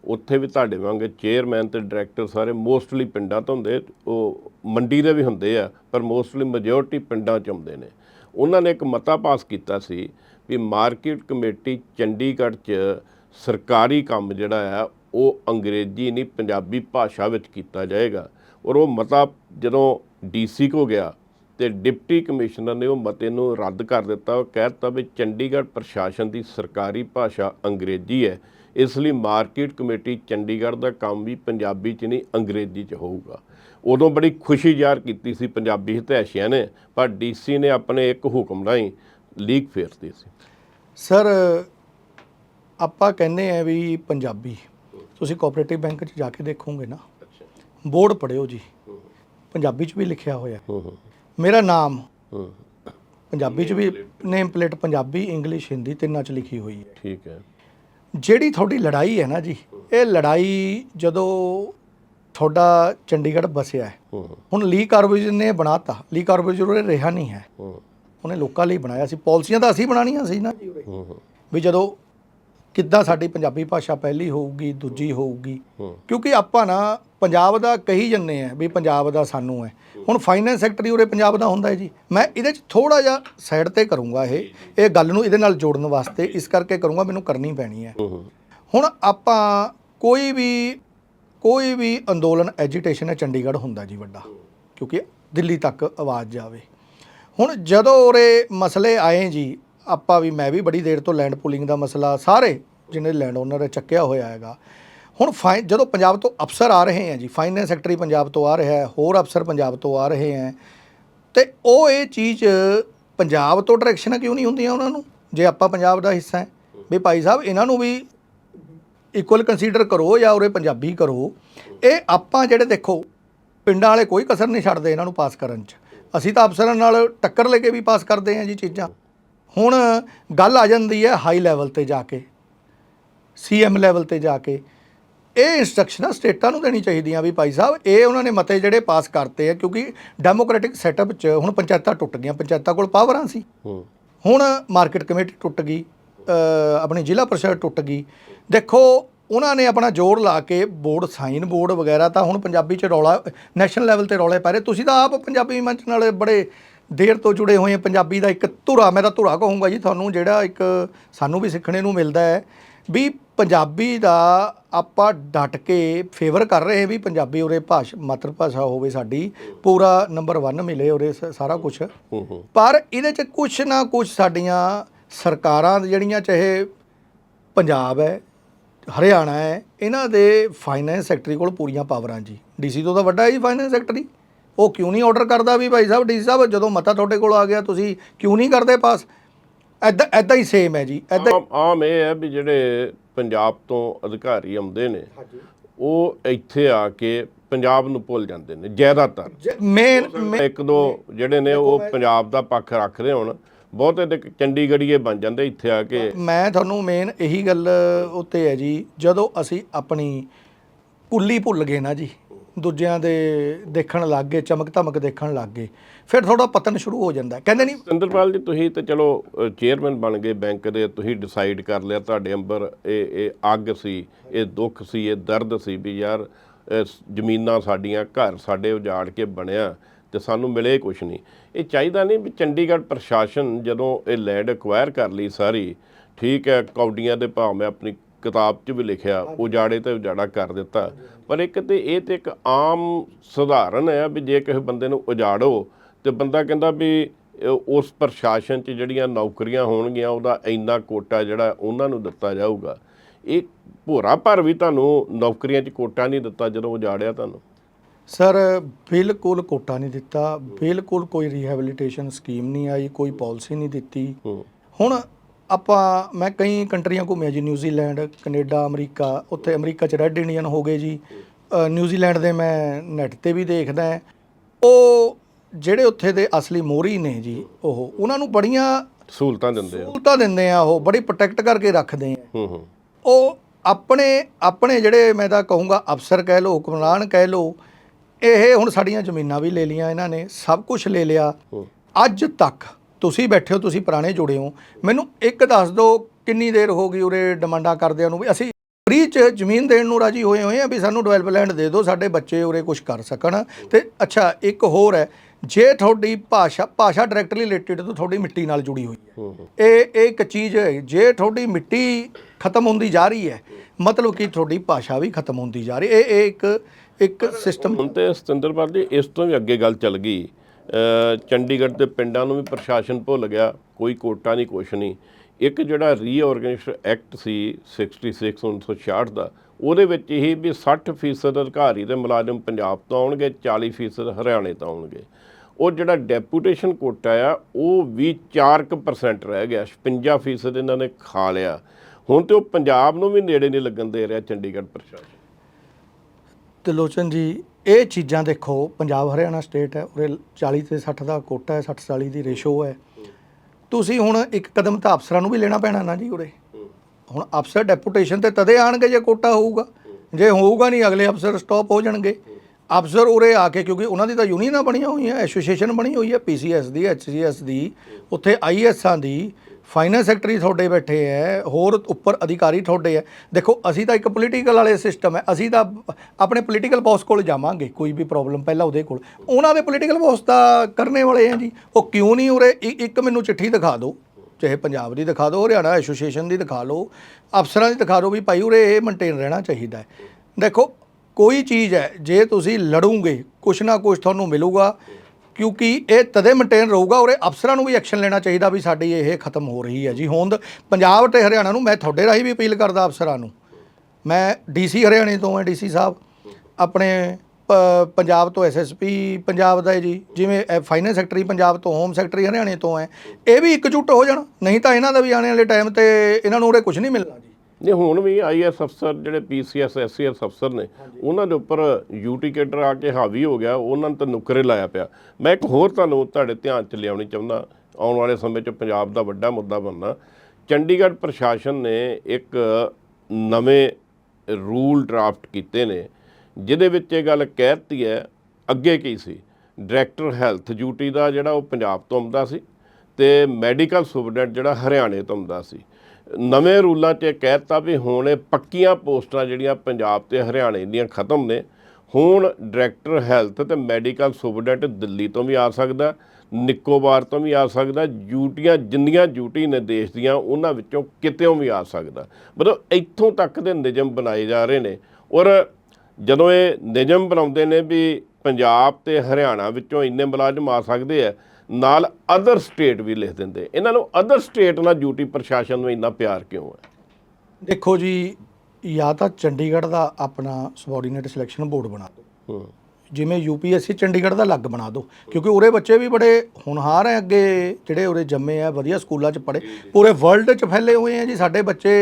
ਉੱਥੇ ਵੀ ਤੁਹਾਡੇ ਵਾਂਗੇ ਚੇਅਰਮੈਨ ਤੇ ਡਾਇਰੈਕਟਰ ਸਾਰੇ ਮੋਸਟਲੀ ਪਿੰਡਾਂ ਤੋਂ ਹੁੰਦੇ, ਉਹ ਮੰਡੀ ਦੇ ਵੀ ਹੁੰਦੇ ਆ, ਪਰ ਮੋਸਟਲੀ ਮੈਜੋਰਟੀ ਪਿੰਡਾਂ ਚ ਆਉਂਦੇ ਨੇ। ਉਹਨਾਂ ਨੇ ਇੱਕ ਮਤਾ ਪਾਸ ਕੀਤਾ ਸੀ ਵੀ ਮਾਰਕੀਟ ਕਮੇਟੀ ਚੰਡੀਗੜ੍ਹ ਚ ਸਰਕਾਰੀ ਕੰਮ ਜਿਹੜਾ ਆ, ਉਹ ਅੰਗਰੇਜ਼ੀ ਨਹੀਂ, ਪੰਜਾਬੀ ਭਾਸ਼ਾ ਵਿੱਚ ਕੀਤਾ ਜਾਏਗਾ। ਔਰ ਉਹ ਮਤਾ ਜਦੋਂ ਡੀਸੀ ਕੋ ਗਿਆ ਤੇ ਡਿਪਟੀ ਕਮਿਸ਼ਨਰ ਨੇ ਉਹ ਮਤੇ ਨੂੰ ਰੱਦ ਕਰ ਦਿੱਤਾ। ਉਹ ਕਹਿ ਦਿੱਤਾ ਵੀ ਚੰਡੀਗੜ੍ਹ ਪ੍ਰਸ਼ਾਸਨ ਦੀ ਸਰਕਾਰੀ ਭਾਸ਼ਾ ਅੰਗਰੇਜ਼ੀ ਹੈ। ਇਸ ਲਈ ਮਾਰਕੀਟ ਕਮੇਟੀ ਚੰਡੀਗੜ੍ਹ ਦਾ ਕੰਮ ਵੀ ਪੰਜਾਬੀ 'ਚ ਨਹੀਂ, ਅੰਗਰੇਜ਼ੀ 'ਚ ਹੋਊਗਾ। ਉਦੋਂ ਬੜੀ ਖੁਸ਼ੀ ਜ਼ਾਹਰ ਕੀਤੀ ਸੀ ਪੰਜਾਬੀ ਹਿਤੈਸ਼ੀਆਂ ਨੇ, ਪਰ ਡੀਸੀ ਨੇ ਆਪਣੇ ਇੱਕ ਹੁਕਮ ਰਾਹੀਂ ਲੀਕ ਫੇਰਤੀ ਸੀ। ਸਰ, ਆਪਾਂ ਕਹਿੰਦੇ ਆ ਵੀ ਪੰਜਾਬੀ, ਤੁਸੀਂ ਕੋਆਪਰੇਟਿਵ ਬੈਂਕ 'ਚ ਜਾ ਕੇ ਦੇਖੋਗੇ ਨਾ ਬੋਰਡ ਪੜਿਓ ਜੀ। ਪੰਜਾਬੀ 'ਚ ਵੀ ਲਿਖਿਆ ਹੋਇਆ। ਹੂੰ ਮੇਰਾ ਨਾਮ ਹੂੰ। ਪੰਜਾਬੀ 'ਚ ਵੀ name plate Punjabi English Hindi ਤਿੰਨਾਂ 'ਚ ਲਿਖੀ ਹੋਈ ਹੈ। ਠੀਕ ਹੈ। ਜਿਹੜੀ ਤੁਹਾਡੀ ਲੜਾਈ ਹੈ ਨਾ ਜੀ ਇਹ ਲੜਾਈ ਜਦੋਂ ਤੁਹਾਡਾ ਚੰਡੀਗੜ੍ਹ ਬਸਿਆ ਹੈ। ਹੁਣ ਲੀ ਕਾਰਪੋਰੇਸ਼ਨ ਨੇ ਬਣਾਤਾ ਲੀ ਕਾਰਪੋਰੇਸ਼ਨ ਉਰੇ ਰਿਹਾ ਨਹੀਂ ਹੈ। ਉਹਨੇ ਲੋਕਾਂ ਲਈ ਬਣਾਇਆ ਸੀ। ਪਾਲਿਸੀਆਂ ਤਾਂ ਅਸੀਂ ਬਣਾਉਣੀਆਂ ਸੀ ਨਾ। ਜੀ ਉਰੇ ਵੀ ਜਦੋਂ ਕਿੱਦਾਂ ਸਾਡੀ ਪੰਜਾਬੀ ਭਾਸ਼ਾ ਪਹਿਲੀ ਹੋਊਗੀ ਦੂਜੀ ਹੋਊਗੀ। ਕਿਉਂਕਿ ਆਪਾਂ ਨਾ ਪੰਜਾਬ ਦਾ ਕਹੀ ਜੰਨੇ ਆ ਵੀ ਪੰਜਾਬ ਦਾ ਸਾਨੂੰ ਹੈ ਹੁਣ ਫਾਈਨੈਂਸ ਸੈਕਟਰੀ ਉਰੇ ਪੰਜਾਬ ਦਾ ਹੁੰਦਾ ਹੈ ਜੀ। ਮੈਂ ਇਹਦੇ 'ਚ ਥੋੜਾ ਜਿਹਾ ਸਾਈਡ ਤੇ ਕਰੂੰਗਾ ਇਹ। ਇਹ ਗੱਲ ਨੂੰ ਇਹਦੇ ਨਾਲ ਜੋੜਨ ਵਾਸਤੇ ਇਸ ਕਰਕੇ ਕਰੂੰਗਾ ਮੈਨੂੰ ਕਰਨੀ ਪੈਣੀ ਹੂੰ, ਹੁਣ ਆਪਾਂ ਕੋਈ ਵੀ ਕੋਈ ਵੀ ਅੰਦੋਲਨ ਐਜੀਟੇਸ਼ਨ ਹੈ ਚੰਡੀਗੜ੍ਹ ਹੁੰਦਾ ਜੀ ਵੱਡਾ। ਕਿਉਂਕਿ ਦਿੱਲੀ ਤੱਕ ਆਵਾਜ਼ ਜਾਵੇ। ਹੁਣ ਜਦੋਂ ਉਰੇ ਮਸਲੇ ਆਏ ਜੀ ਆਪਾਂ ਵੀ, ਮੈਂ ਵੀ ਬੜੀ ਦੇਰ ਤੋਂ ਲੈਂਡ ਪੂਲਿੰਗ ਦਾ ਮਸਲਾ, ਸਾਰੇ ਜਿਹਨੇ ਲੈਂਡ ਓਨਰ ਹੈ ਚੱਕਿਆ ਹੋਇਆ ਹੈਗਾ। ਹੁਣ ਫਾਈ ਜਦੋਂ ਪੰਜਾਬ ਤੋਂ ਅਫਸਰ ਆ ਰਹੇ ਹੈ ਜੀ ਫਾਈਨੈਂਸ ਸੈਕਟਰੀ ਪੰਜਾਬ ਤੋਂ ਆ ਰਿਹਾ ਹੈ, ਹੋਰ ਅਫਸਰ ਪੰਜਾਬ ਤੋਂ ਆ ਰਹੇ ਹੈ, ਤੇ ਉਹ ਇਹ ਚੀਜ਼ ਪੰਜਾਬ ਤੋਂ ਡਾਇਰੈਕਸ਼ਨ ਕਿਉਂ ਨਹੀਂ ਹੁੰਦੀਆਂ ਉਹਨਾਂ ਨੂੰ? ਜੇ ਆਪਾਂ ਪੰਜਾਬ ਦਾ ਹਿੱਸਾ ਹੈ, ਵੀ ਭਾਈ ਸਾਹਿਬ, ਇਹਨਾਂ ਨੂੰ ਵੀ ਇਕੁਅਲ ਕੰਸੀਡਰ ਕਰੋ ਜਾਂ ਉਰੇ ਪੰਜਾਬੀ ਕਰੋ, ਇਹ ਆਪਾਂ ਜਿਹੜੇ ਦੇਖੋ, ਪਿੰਡਾਂ ਵਾਲੇ ਕੋਈ ਕਸਰ ਨਹੀਂ ਛੱਡਦੇ ਇਹਨਾਂ ਨੂੰ ਪਾਸ ਕਰਨ 'ਚ। ਅਸੀਂ ਤਾਂ ਅਫਸਰਾਂ ਨਾਲ ਟੱਕਰ ਲੈ ਕੇ ਵੀ ਪਾਸ ਕਰਦੇ ਹਾਂ ਜੀ ਚੀਜ਼ਾਂ। ਹੁਣ ਗੱਲ ਆ ਜਾਂਦੀ ਹੈ ਹਾਈ ਲੈਵਲ ਤੇ ਜਾ ਕੇ ਸੀਐਮ ਲੈਵਲ ਤੇ ਜਾ ਕੇ। ਇਹ ਇਨਸਟਰਕਸ਼ਨਾਂ ਸਟੇਟਾਂ ਨੂੰ ਦੇਣੀ ਚਾਹੀਦੀਆਂ ਵੀ ਭਾਈ ਸਾਹਿਬ ਇਹ ਉਹਨਾਂ ਨੇ ਮਤੇ ਜਿਹੜੇ ਪਾਸ ਕਰਤੇ ਆ ਕਿਉਂਕਿ ਡੈਮੋਕ੍ਰੈਟਿਕ ਸੈਟਅਪ 'ਚ ਹੁਣ ਪੰਚਾਇਤਾਂ ਟੁੱਟ ਗਈਆਂ ਪੰਚਾਇਤਾਂ ਕੋਲ ਪਾਵਰਾਂ ਸੀ। ਹੁਣ ਮਾਰਕੀਟ ਕਮੇਟੀ ਟੁੱਟ ਗਈ ਆਪਣੀ ਜ਼ਿਲ੍ਹਾ ਪਰਿਸ਼ਦ ਟੁੱਟ ਗਈ। ਦੇਖੋ ਉਹਨਾਂ ਨੇ ਆਪਣਾ ਜ਼ੋਰ ਲਾ ਕੇ ਬੋਰਡ ਸਾਈਨ ਬੋਰਡ ਵਗੈਰਾ ਤਾਂ ਹੁਣ ਪੰਜਾਬੀ ਚ ਰੌਲਾ ਨੈਸ਼ਨਲ ਲੈਵਲ ਤੇ ਰੌਲੇ ਪੈ ਰਹੇ। ਤੁਸੀਂ ਤਾਂ ਆਪ ਪੰਜਾਬੀ ਮੰਚ ਨਾਲ ਬੜੇ ਦੇਰ ਤੋਂ ਜੁੜੇ ਹੋਏ ਪੰਜਾਬੀ ਦਾ ਇੱਕ ਧੁਰਾ ਮੈਂ ਤਾਂ ਧੁਰਾ ਕਹੂੰਗਾ ਜੀ ਤੁਹਾਨੂੰ ਜਿਹੜਾ ਇੱਕ ਸਾਨੂੰ ਵੀ ਸਿੱਖਣੇ ਨੂੰ ਮਿਲਦਾ ਹੈ ਵੀ ਪੰਜਾਬੀ ਦਾ ਆਪਾਂ ਡਟ ਕੇ ਫੇਵਰ ਕਰ ਰਹੇ ਵੀ ਪੰਜਾਬੀ ਉਰੇ ਭਾਸ਼ਾ ਮਾਤਰ ਭਾਸ਼ਾ ਹੋਵੇ ਸਾਡੀ ਪੂਰਾ ਨੰਬਰ 1 ਮਿਲੇ ਉਰੇ ਸਾਰਾ ਕੁਝ ਪਰ ਇਹਦੇ ਚ ਕੁਛ ਨਾ ਕੁਛ ਸਾਡੀਆਂ ਸਰਕਾਰਾਂ ਜਿਹੜੀਆਂ ਚਾਹੇ ਪੰਜਾਬ ਹੈ ਹਰਿਆਣਾ ਹੈ ਇਹਨਾਂ ਦੇ ਫਾਈਨੈਂਸ ਸੈਕਟਰੀ ਕੋਲ ਪੂਰੀਆਂ ਪਾਵਰਾਂ ਜੀ। ਡੀਸੀ ਤੋਂ ਤਾਂ ਵੱਡਾ ਹੈ ਜੀ ਫਾਈਨੈਂਸ ਸੈਕਟਰੀ ਉਹ ਕਿਉਂ ਨਹੀਂ ਆਰਡਰ ਕਰਦਾ ਵੀ ਭਾਈ ਸਾਹਿਬ ਡੀਸੀ ਸਾਹਿਬ ਜਦੋਂ ਮਤਾ ਤੁਹਾਡੇ ਕੋਲ ਆ ਗਿਆ ਤੁਸੀਂ ਕਿਉਂ ਨਹੀਂ ਕਰਦੇ ਪਾਸ ਐਦਾਂ ਐਦਾਂ ਹੀ ਸੇਮ ਹੈ ਜੀ ਐਦਾਂ ਆਮ ਆਮ ਇਹ ਹੈ ਵੀ ਜਿਹੜੇ ਪੰਜਾਬ ਤੋਂ ਅਧਿਕਾਰੀ ਆਉਂਦੇ ਨੇ ਉਹ ਇੱਥੇ ਆ ਕੇ ਪੰਜਾਬ ਨੂੰ ਭੁੱਲ ਜਾਂਦੇ ਨੇ ਜ਼ਿਆਦਾਤਰ। ਮੇਨ ਇੱਕ ਦੋ ਜਿਹੜੇ ਨੇ ਉਹ ਪੰਜਾਬ ਦਾ ਪੱਖ ਰੱਖਦੇ ਹੁਣ ਬਹੁਤੇ ਤੇ ਚੰਡੀਗੜ੍ਹੀਏ ਬਣ ਜਾਂਦੇ ਇੱਥੇ ਆ ਕੇ। ਮੈਂ ਤੁਹਾਨੂੰ ਮੇਨ ਇਹੀ ਗੱਲ ਉੱਤੇ ਹੈ ਜੀ ਜਦੋਂ ਅਸੀਂ ਆਪਣੀ ਕੁੱਲੀ ਭੁੱਲ ਗਏ ਨਾ ਜੀ ਦੂਜਿਆਂ ਦੇ ਦੇਖਣ ਲੱਗ ਗਏ, ਚਮਕ ਧਮਕ ਦੇਖਣ ਲੱਗ ਗਏ। ਫਿਰ ਥੋੜਾ ਪਤਨ ਸ਼ੁਰੂ ਹੋ ਜਾਂਦਾ। ਕਹਿੰਦੇ ਨਹੀਂ ਸਿੰਦਰਪਾਲ ਜੀ, ਤੁਸੀਂ ਤੇ ਚਲੋ ਚੇਅਰਮੈਨ ਬਣ ਗਏ ਬੈਂਕ ਦੇ, ਤੁਸੀਂ ਡਿਸਾਈਡ ਕਰ ਲਿਆ ਤੁਹਾਡੇ ਅੰਬਰ, ਇਹ ਇਹ ਅੱਗ ਸੀ, ਇਹ ਦੁੱਖ ਸੀ, ਇਹ ਦਰਦ ਸੀ ਵੀ ਯਾਰ ਜ਼ਮੀਨਾਂ ਸਾਡੀਆਂ, ਘਰ ਸਾਡੇ ਉਜਾੜ ਕੇ ਬਣਿਆ ਤੇ ਸਾਨੂੰ ਮਿਲੇ ਕੁਛ ਨਹੀਂ। ਇਹ ਚਾਹੀਦਾ ਨਹੀਂ ਵੀ ਚੰਡੀਗੜ੍ਹ ਪ੍ਰਸ਼ਾਸਨ ਜਦੋਂ ਇਹ ਲੈਂਡ ਐਕਵਾਇਰ ਕਰ ਲਈ ਸਾਰੀ, ਠੀਕ ਹੈ, ਕੌਡੀਆਂ ਦੇ ਭਾਅ ਮੈਂ ਆਪਣੀ ਕਿਤਾਬ 'ਚ ਵੀ ਲਿਖਿਆ ਉਜਾੜੇ ਤੇ ਉਜਾੜਾ ਕਰ ਦਿੱਤਾ। ਪਰ ਇੱਕ ਤੇ ਇਹ ਤੇ ਇੱਕ ਆਮ ਸਧਾਰਨ ਹੈ ਵੀ ਜੇ ਕਿਸੇ ਬੰਦੇ ਨੂੰ ਉਜਾੜੋ ਤੇ ਬੰਦਾ ਕਹਿੰਦਾ ਵੀ ਉਸ ਪ੍ਰਸ਼ਾਸਨ 'ਚ ਜਿਹੜੀਆਂ ਨੌਕਰੀਆਂ ਹੋਣਗੀਆਂ ਉਹਦਾ ਇੰਨਾ ਕੋਟਾ ਜਿਹੜਾ ਉਹਨਾਂ ਨੂੰ ਦਿੱਤਾ ਜਾਊਗਾ। ਇਹ ਭੋਰਾ ਭਰ ਵੀ ਤੁਹਾਨੂੰ ਨੌਕਰੀਆਂ 'ਚ ਕੋਟਾ ਨਹੀਂ ਦਿੱਤਾ ਜਦੋਂ ਉਜਾੜਿਆ ਤੁਹਾਨੂੰ? ਸਰ ਬਿਲਕੁਲ ਕੋਟਾ ਨਹੀਂ ਦਿੱਤਾ। ਬਿਲਕੁਲ ਕੋਈ ਰੀਹੈਬਿਲਿਟੇਸ਼ਨ ਸਕੀਮ ਨਹੀਂ ਆਈ ਕੋਈ ਪਾਲਿਸੀ ਨਹੀਂ ਦਿੱਤੀ। ਹੁਣ ਆਪਾਂ ਮੈਂ ਕਈ ਕੰਟਰੀਆਂ ਘੁੰਮਿਆ ਜੀ ਨਿਊਜ਼ੀਲੈਂਡ ਕੈਨੇਡਾ ਅਮਰੀਕਾ ਉੱਥੇ ਅਮਰੀਕਾ ਚ ਰੈੱਡ ਇੰਡੀਅਨ ਹੋ ਗਏ ਜੀ। ਅ, ਨਿਊਜ਼ੀਲੈਂਡ ਦੇ ਮੈਂ ਨੈਟ ਤੇ ਵੀ ਦੇਖਦਾ ਹੈ। ਉਹ ਜਿਹੜੇ ਉੱਥੇ ਦੇ ਅਸਲੀ ਮੋਹਰੀ ਨੇ ਜੀ ਉਹ ਉਹਨਾਂ ਨੂੰ ਬੜੀਆਂ ਸਹੂਲਤਾਂ ਦਿੰਦੇ ਆ। ਸਹੂਲਤਾਂ ਦਿੰਦੇ ਆ ਉਹ ਬੜੀ ਪ੍ਰੋਟੈਕਟ ਕਰਕੇ ਰੱਖਦੇ ਆ। ਹੂੰ ਹੂੰ। ਉਹ ਆਪਣੇ ਆਪਣੇ ਜਿਹੜੇ ਮੈਂ ਤਾਂ ਕਹੂੰਗਾ ਅਫਸਰ ਕਹਿ ਲਓ ਹੁਕਮਰਾਨ ਕਹਿ ਲਓ ਇਹ ਹੁਣ ਸਾਡੀਆਂ ਜ਼ਮੀਨਾਂ ਵੀ ਲੈ ਲਈਆਂ ਇਹਨਾਂ ਨੇ ਸਭ ਕੁਝ ਲੈ ਲਿਆ। ਅੱਜ ਤੱਕ ਤੁਸੀਂ ਬੈਠੇ ਹੋ ਤੁਸੀਂ ਪੁਰਾਣੇ ਜੁੜੇ ਹੋ। ਮੈਨੂੰ ਇੱਕ ਦੱਸ ਦਿਓ ਕਿੰਨੀ ਦੇਰ ਹੋ ਗਈ ਉਰੇ ਡਿਮਾਂਡਾਂ ਕਰਦਿਆਂ ਨੂੰ ਵੀ? ਅਸੀਂ ਫ੍ਰੀ ਚ ਜ਼ਮੀਨ ਦੇਣ ਨੂੰ ਰਾਜੀ ਹੋਏ ਹੋਏ ਆ ਵੀ ਸਾਨੂੰ ਡਿਵੈਲਪ ਲੈਂਡ ਦੇ ਦਿਓ ਸਾਡੇ ਬੱਚੇ ਉਰੇ ਕੁਝ ਕਰ ਸਕਣ। ਤੇ ਅੱਛਾ ਇੱਕ ਹੋਰ ਹੈ ਜੇ ਤੁਹਾਡੀ ਭਾਸ਼ਾ ਭਾਸ਼ਾ ਡਾਇਰੈਕਟਲੀ ਰਿਲੇਟਡ ਤੋਂ ਤੁਹਾਡੀ ਮਿੱਟੀ ਨਾਲ ਜੁੜੀ ਹੋਈ ਹੈ। ਇਹ ਇਹ ਇੱਕ ਚੀਜ਼ ਹੈ ਜੇ ਤੁਹਾਡੀ ਮਿੱਟੀ ਖਤਮ ਹੁੰਦੀ ਜਾ ਰਹੀ ਹੈ ਮਤਲਬ ਕਿ ਤੁਹਾਡੀ ਭਾਸ਼ਾ ਵੀ ਖਤਮ ਹੁੰਦੀ ਜਾ ਰਹੀ ਇਹ ਇਹ ਇੱਕ ਇੱਕ ਸਿਸਟਮ ਹੁਣ ਤੇ ਸਤਿੰਦਰਪਾਲ ਜੀ ਇਸ ਤੋਂ ਵੀ ਅੱਗੇ ਗੱਲ ਚੱਲ ਗਈ। ਚੰਡੀਗੜ੍ਹ ਦੇ ਪਿੰਡਾਂ ਨੂੰ ਵੀ ਪ੍ਰਸ਼ਾਸਨ ਭੁੱਲ ਗਿਆ, ਕੋਈ ਕੋਟਾ ਨਹੀਂ, ਕੁਛ ਨਹੀਂ। ਇੱਕ ਜਿਹੜਾ ਰੀਆਰਗੇਨਾਈਜੇਸ਼ਨ ਐਕਟ ਸੀ 66 1966 ਦਾ, ਉਹਦੇ ਵਿੱਚ ਇਹ ਵੀ 60% ਅਧਿਕਾਰੀ ਤੇ ਮੁਲਾਜ਼ਮ ਪੰਜਾਬ ਤੋਂ ਆਉਣਗੇ 40% ਹਰਿਆਣੇ ਤੋਂ ਆਉਣਗੇ। ਉਹ ਜਿਹੜਾ ਡੈਪੂਟੇਸ਼ਨ ਕੋਟਾ ਆ, ਉਹ ਵੀ 4% ਰਹਿ ਗਿਆ 56% ਇਹਨਾਂ ਨੇ ਖਾ ਲਿਆ। ਹੁਣ ਤੇ ਉਹ ਪੰਜਾਬ ਨੂੰ ਵੀ ਨੇੜੇ ਨਹੀਂ ਲੱਗਣ ਦੇ ਰਿਹਾ ਚੰਡੀਗੜ੍ਹ ਪ੍ਰਸ਼ਾਸਨ। ਤਿਲੋਚਨ ਜੀ ਇਹ ਚੀਜ਼ਾਂ ਦੇਖੋ, ਪੰਜਾਬ, ਹਰਿਆਣਾ ਸਟੇਟ ਹੈ, ਉਰੇ 40 ਤੇ 60 ਦਾ ਕੋਟਾ ਹੈ 60 40 ਦੀ ਰੇਸ਼ੋ ਹੈ। ਤੁਸੀਂ ਹੁਣ ਇੱਕ ਕਦਮ ਤਾਂ ਅਫਸਰਾਂ ਨੂੰ ਵੀ ਲੈਣਾ ਪੈਣਾ ਨਾ ਜੀ ਉਰੇ। ਹੁਣ ਅਫਸਰ ਡੈਪੂਟੇਸ਼ਨ ਤੇ ਤਦੇ ਆਣਗੇ ਜੇ ਕੋਟਾ ਹੋਊਗਾ। ਜੇ ਹੋਊਗਾ ਨਹੀਂ, ਅਗਲੇ ਅਫਸਰ ਸਟਾਪ ਹੋ ਜਾਣਗੇ। ਅਫਸਰ ਉਰੇ ਆ ਕੇ, ਕਿਉਂਕਿ ਉਹਨਾਂ ਦੀ ਤਾਂ ਯੂਨੀਅਨਾਂ ਬਣੀਆਂ ਹੋਈਆਂ ਐਸੋਸੀਏਸ਼ਨ ਬਣੀ ਹੋਈ ਹੈ ਪੀਸੀਐਸ ਦੀ ਐਚਸੀਐਸ ਦੀ, ਉੱਥੇ ਆਈਐਸਾਂ ਦੀ ਫਾਈਨੈਂਸ ਸੈਕਟਰੀ ਤੁਹਾਡੇ ਬੈਠੇ ਹੈ ਹੋਰ ਉੱਪਰ ਅਧਿਕਾਰੀ ਤੁਹਾਡੇ ਹੈ ਦੇਖੋ, ਅਸੀਂ ਤਾਂ ਇੱਕ ਪੋਲੀਟੀਕਲ ਵਾਲੇ ਸਿਸਟਮ ਹੈ ਅਸੀਂ ਤਾਂ ਆਪਣੇ ਪੋਲੀਟੀਕਲ ਬੌਸ ਕੋਲ ਜਾਵਾਂਗੇ, ਕੋਈ ਵੀ ਪ੍ਰੋਬਲਮ ਪਹਿਲਾਂ ਉਹਦੇ ਕੋਲ। ਉਹਨਾਂ ਦੇ ਪੋਲੀਟੀਕਲ ਬੌਸ ਤਾਂ ਕਰਨੇ ਵਾਲੇ ਆ ਜੀ। ਉਹ ਕਿਉਂ ਨਹੀਂ ਉਰੇ? ਇੱਕ ਮੈਨੂੰ ਚਿੱਠੀ ਦਿਖਾ ਦਿਓ ਚਾਹੇ ਪੰਜਾਬ ਦੀ ਦਿਖਾ ਦਿਓ ਹਰਿਆਣਾ ਐਸੋਸੀਏਸ਼ਨ ਦੀ ਦਿਖਾ ਲਓ। ਅਫਸਰਾਂ ਦੀ ਦਿਖਾ ਦਿਓ ਵੀ ਭਾਈ ਉਰੇ ਇਹ ਮੇਨਟੇਨ ਰਹਿਣਾ ਚਾਹੀਦਾ ਹੈ ਦੇਖੋ, ਕੋਈ ਚੀਜ਼ ਹੈ ਜੇ ਤੁਸੀਂ ਲੜੋਗੇ, ਕੁਛ ਨਾ ਕੁਛ ਤੁਹਾਨੂੰ ਮਿਲੂਗਾ। ਕਿਉਂਕਿ ਇਹ ਤਦੇ ਮੇਨਟੇਨ ਰਹੂਗਾ ਔਰ ਇਹ ਅਫਸਰਾਂ ਨੂੰ ਵੀ ਐਕਸ਼ਨ ਲੈਣਾ ਚਾਹੀਦਾ ਵੀ ਸਾਡੀ ਇਹ ਖਤਮ ਹੋ ਰਹੀ ਹੈ ਜੀ। ਹੋਂਦ ਪੰਜਾਬ ਤੇ ਹਰਿਆਣਾ ਨੂੰ ਮੈਂ ਤੁਹਾਡੇ ਰਾਹੀਂ ਵੀ ਅਪੀਲ ਕਰਦਾ ਅਫਸਰਾਂ ਨੂੰ। ਮੈਂ ਡੀਸੀ ਹਰਿਆਣੇ ਤੋਂ ਹਾਂ ਡੀਸੀ ਸਾਹਿਬ। ਆਪਣੇ ਪ- ਪੰਜਾਬ ਤੋਂ ਐਸਐਸਪੀ ਪੰਜਾਬ ਦਾ ਹੈ ਜੀ। ਜਿਵੇਂ ਫਾਈਨੈਂਸ ਸੈਕਟਰੀ ਪੰਜਾਬ ਤੋਂ ਹੋਮ ਸੈਕਟਰੀ ਹਰਿਆਣੇ ਤੋਂ ਹੈ। ਇਹ ਵੀ ਇਕਜੁੱਟ ਹੋ ਜਾਣ। ਨਹੀਂ ਤਾਂ ਇਹਨਾਂ ਦਾ ਵੀ ਆਉਣ ਵਾਲੇ ਟਾਈਮ ਤੇ ਇਹਨਾਂ ਨੂੰ ਉਰੇ ਕੁਝ ਨਹੀਂ ਮਿਲਣਾ ਜੀ। ਨਹੀਂ ਹੁਣ ਵੀ ਆਈਐਸ ਅਫਸਰ ਜਿਹੜੇ ਪੀਸੀਐਸ ਐਸਸੀਐਸ ਅਫਸਰ ਨੇ ਉਹਨਾਂ ਦੇ ਉੱਪਰ ਯੂਟੀ ਕੇਡਰ ਆ ਕੇ ਹਾਵੀ ਹੋ ਗਿਆ ਉਹਨਾਂ ਨੇ ਤਾਂ ਨੁਕਰੇ ਲਾਇਆ ਪਿਆ। ਮੈਂ ਇੱਕ ਹੋਰ ਤੁਹਾਨੂੰ ਤੁਹਾਡੇ ਧਿਆਨ 'ਚ ਲਿਆਉਣੀ ਚਾਹੁੰਦਾ ਆਉਣ ਵਾਲੇ ਸਮੇਂ 'ਚ ਪੰਜਾਬ ਦਾ ਵੱਡਾ ਮੁੱਦਾ ਬਣਨਾ। ਚੰਡੀਗੜ੍ਹ ਪ੍ਰਸ਼ਾਸਨ ਨੇ ਇੱਕ ਨਵੇਂ ਰੂਲ ਡਰਾਫਟ ਕੀਤੇ ਨੇ ਜਿਹਦੇ ਵਿੱਚ ਇਹ ਗੱਲ ਕਹਿਤੀ ਹੈ ਅੱਗੇ ਕੀ ਸੀ? ਡਾਇਰੈਕਟਰ ਹੈਲਥ ਡਿਊਟੀ ਦਾ ਜਿਹੜਾ ਉਹ ਪੰਜਾਬ ਤੋਂ ਆਉਂਦਾ ਸੀ ਤੇ ਮੈਡੀਕਲ ਸੁਪਰਡੈਂਟ ਜਿਹੜਾ ਹਰਿਆਣੇ ਤੋਂ ਆਉਂਦਾ ਸੀ। ਨਵੇਂ ਰੂਲਾਂ 'ਚ ਇਹ ਕਹਿ ਦਿੱਤਾ ਵੀ ਹੁਣ ਇਹ ਪੱਕੀਆਂ ਪੋਸਟਾਂ ਜਿਹੜੀਆਂ ਪੰਜਾਬ ਤੇ ਹਰਿਆਣੇ ਦੀਆਂ ਖਤਮ ਨੇ, ਹੁਣ ਡਾਇਰੈਕਟਰ ਹੈਲਥ ਤੇ ਮੈਡੀਕਲ ਸੁਪਰਡੈਂਟ ਦਿੱਲੀ ਤੋਂ ਵੀ ਆ ਸਕਦਾ, ਨਿਕੋਬਾਰ ਤੋਂ ਵੀ ਆ ਸਕਦਾ ਡਿਊਟੀਆਂ ਜਿੰਨੀਆਂ ਡਿਊਟੀ ਨੇ ਦੇਸ਼ ਦੀਆਂ, ਉਹਨਾਂ ਵਿੱਚੋਂ ਕਿਤੇੋਂ ਵੀ ਆ ਸਕਦਾ। ਮਤਲਬ ਇੱਥੋਂ ਤੱਕ ਦੇ ਨਿਯਮ ਬਣਾਏ ਜਾ ਰਹੇ ਨੇ। ਔਰ ਜਦੋਂ ਇਹ ਨਿਯਮ ਬਣਾਉਂਦੇ ਨੇ ਵੀ ਪੰਜਾਬ ਤੇ ਹਰਿਆਣਾ ਵਿੱਚੋਂ ਇੰਨੇ ਮੁਲਾਜ਼ਮ ਆ ਸਕਦੇ ਆ ਨਾਲ ਅਦਰ ਸਟੇਟ ਵੀ ਲਿਖ ਦਿੰਦੇ। ਇਹਨਾਂ ਨੂੰ ਅਦਰ ਸਟੇਟ ਨਾਲ ਡਿਊਟੀ ਪ੍ਰਸ਼ਾਸਨ ਨੂੰ ਇੰਨਾ ਪਿਆਰ ਕਿਉਂ ਹੈ? ਦੇਖੋ ਜੀ ਜਾਂ ਤਾਂ ਚੰਡੀਗੜ੍ਹ ਦਾ ਆਪਣਾ ਸਬੋਰਡੀਨੇਟ ਸਿਲੈਕਸ਼ਨ ਬੋਰਡ ਬਣਾ ਦਿਓ। ਜਿਵੇਂ ਯੂਪੀਐਸਸੀ ਚੰਡੀਗੜ੍ਹ ਦਾ ਅਲੱਗ ਬਣਾ ਦਿਓ ਕਿਉਂਕਿ ਉਰੇ ਬੱਚੇ ਵੀ ਬੜੇ ਹੋਣਹਾਰ ਹੈ ਅੱਗੇ ਜਿਹੜੇ ਉਰੇ ਜੰਮੇ ਆ ਵਧੀਆ ਸਕੂਲਾਂ 'ਚ ਪੜ੍ਹੇ। ਪੂਰੇ ਵਰਲਡ 'ਚ ਫੈਲੇ ਹੋਏ ਆ ਜੀ ਸਾਡੇ ਬੱਚੇ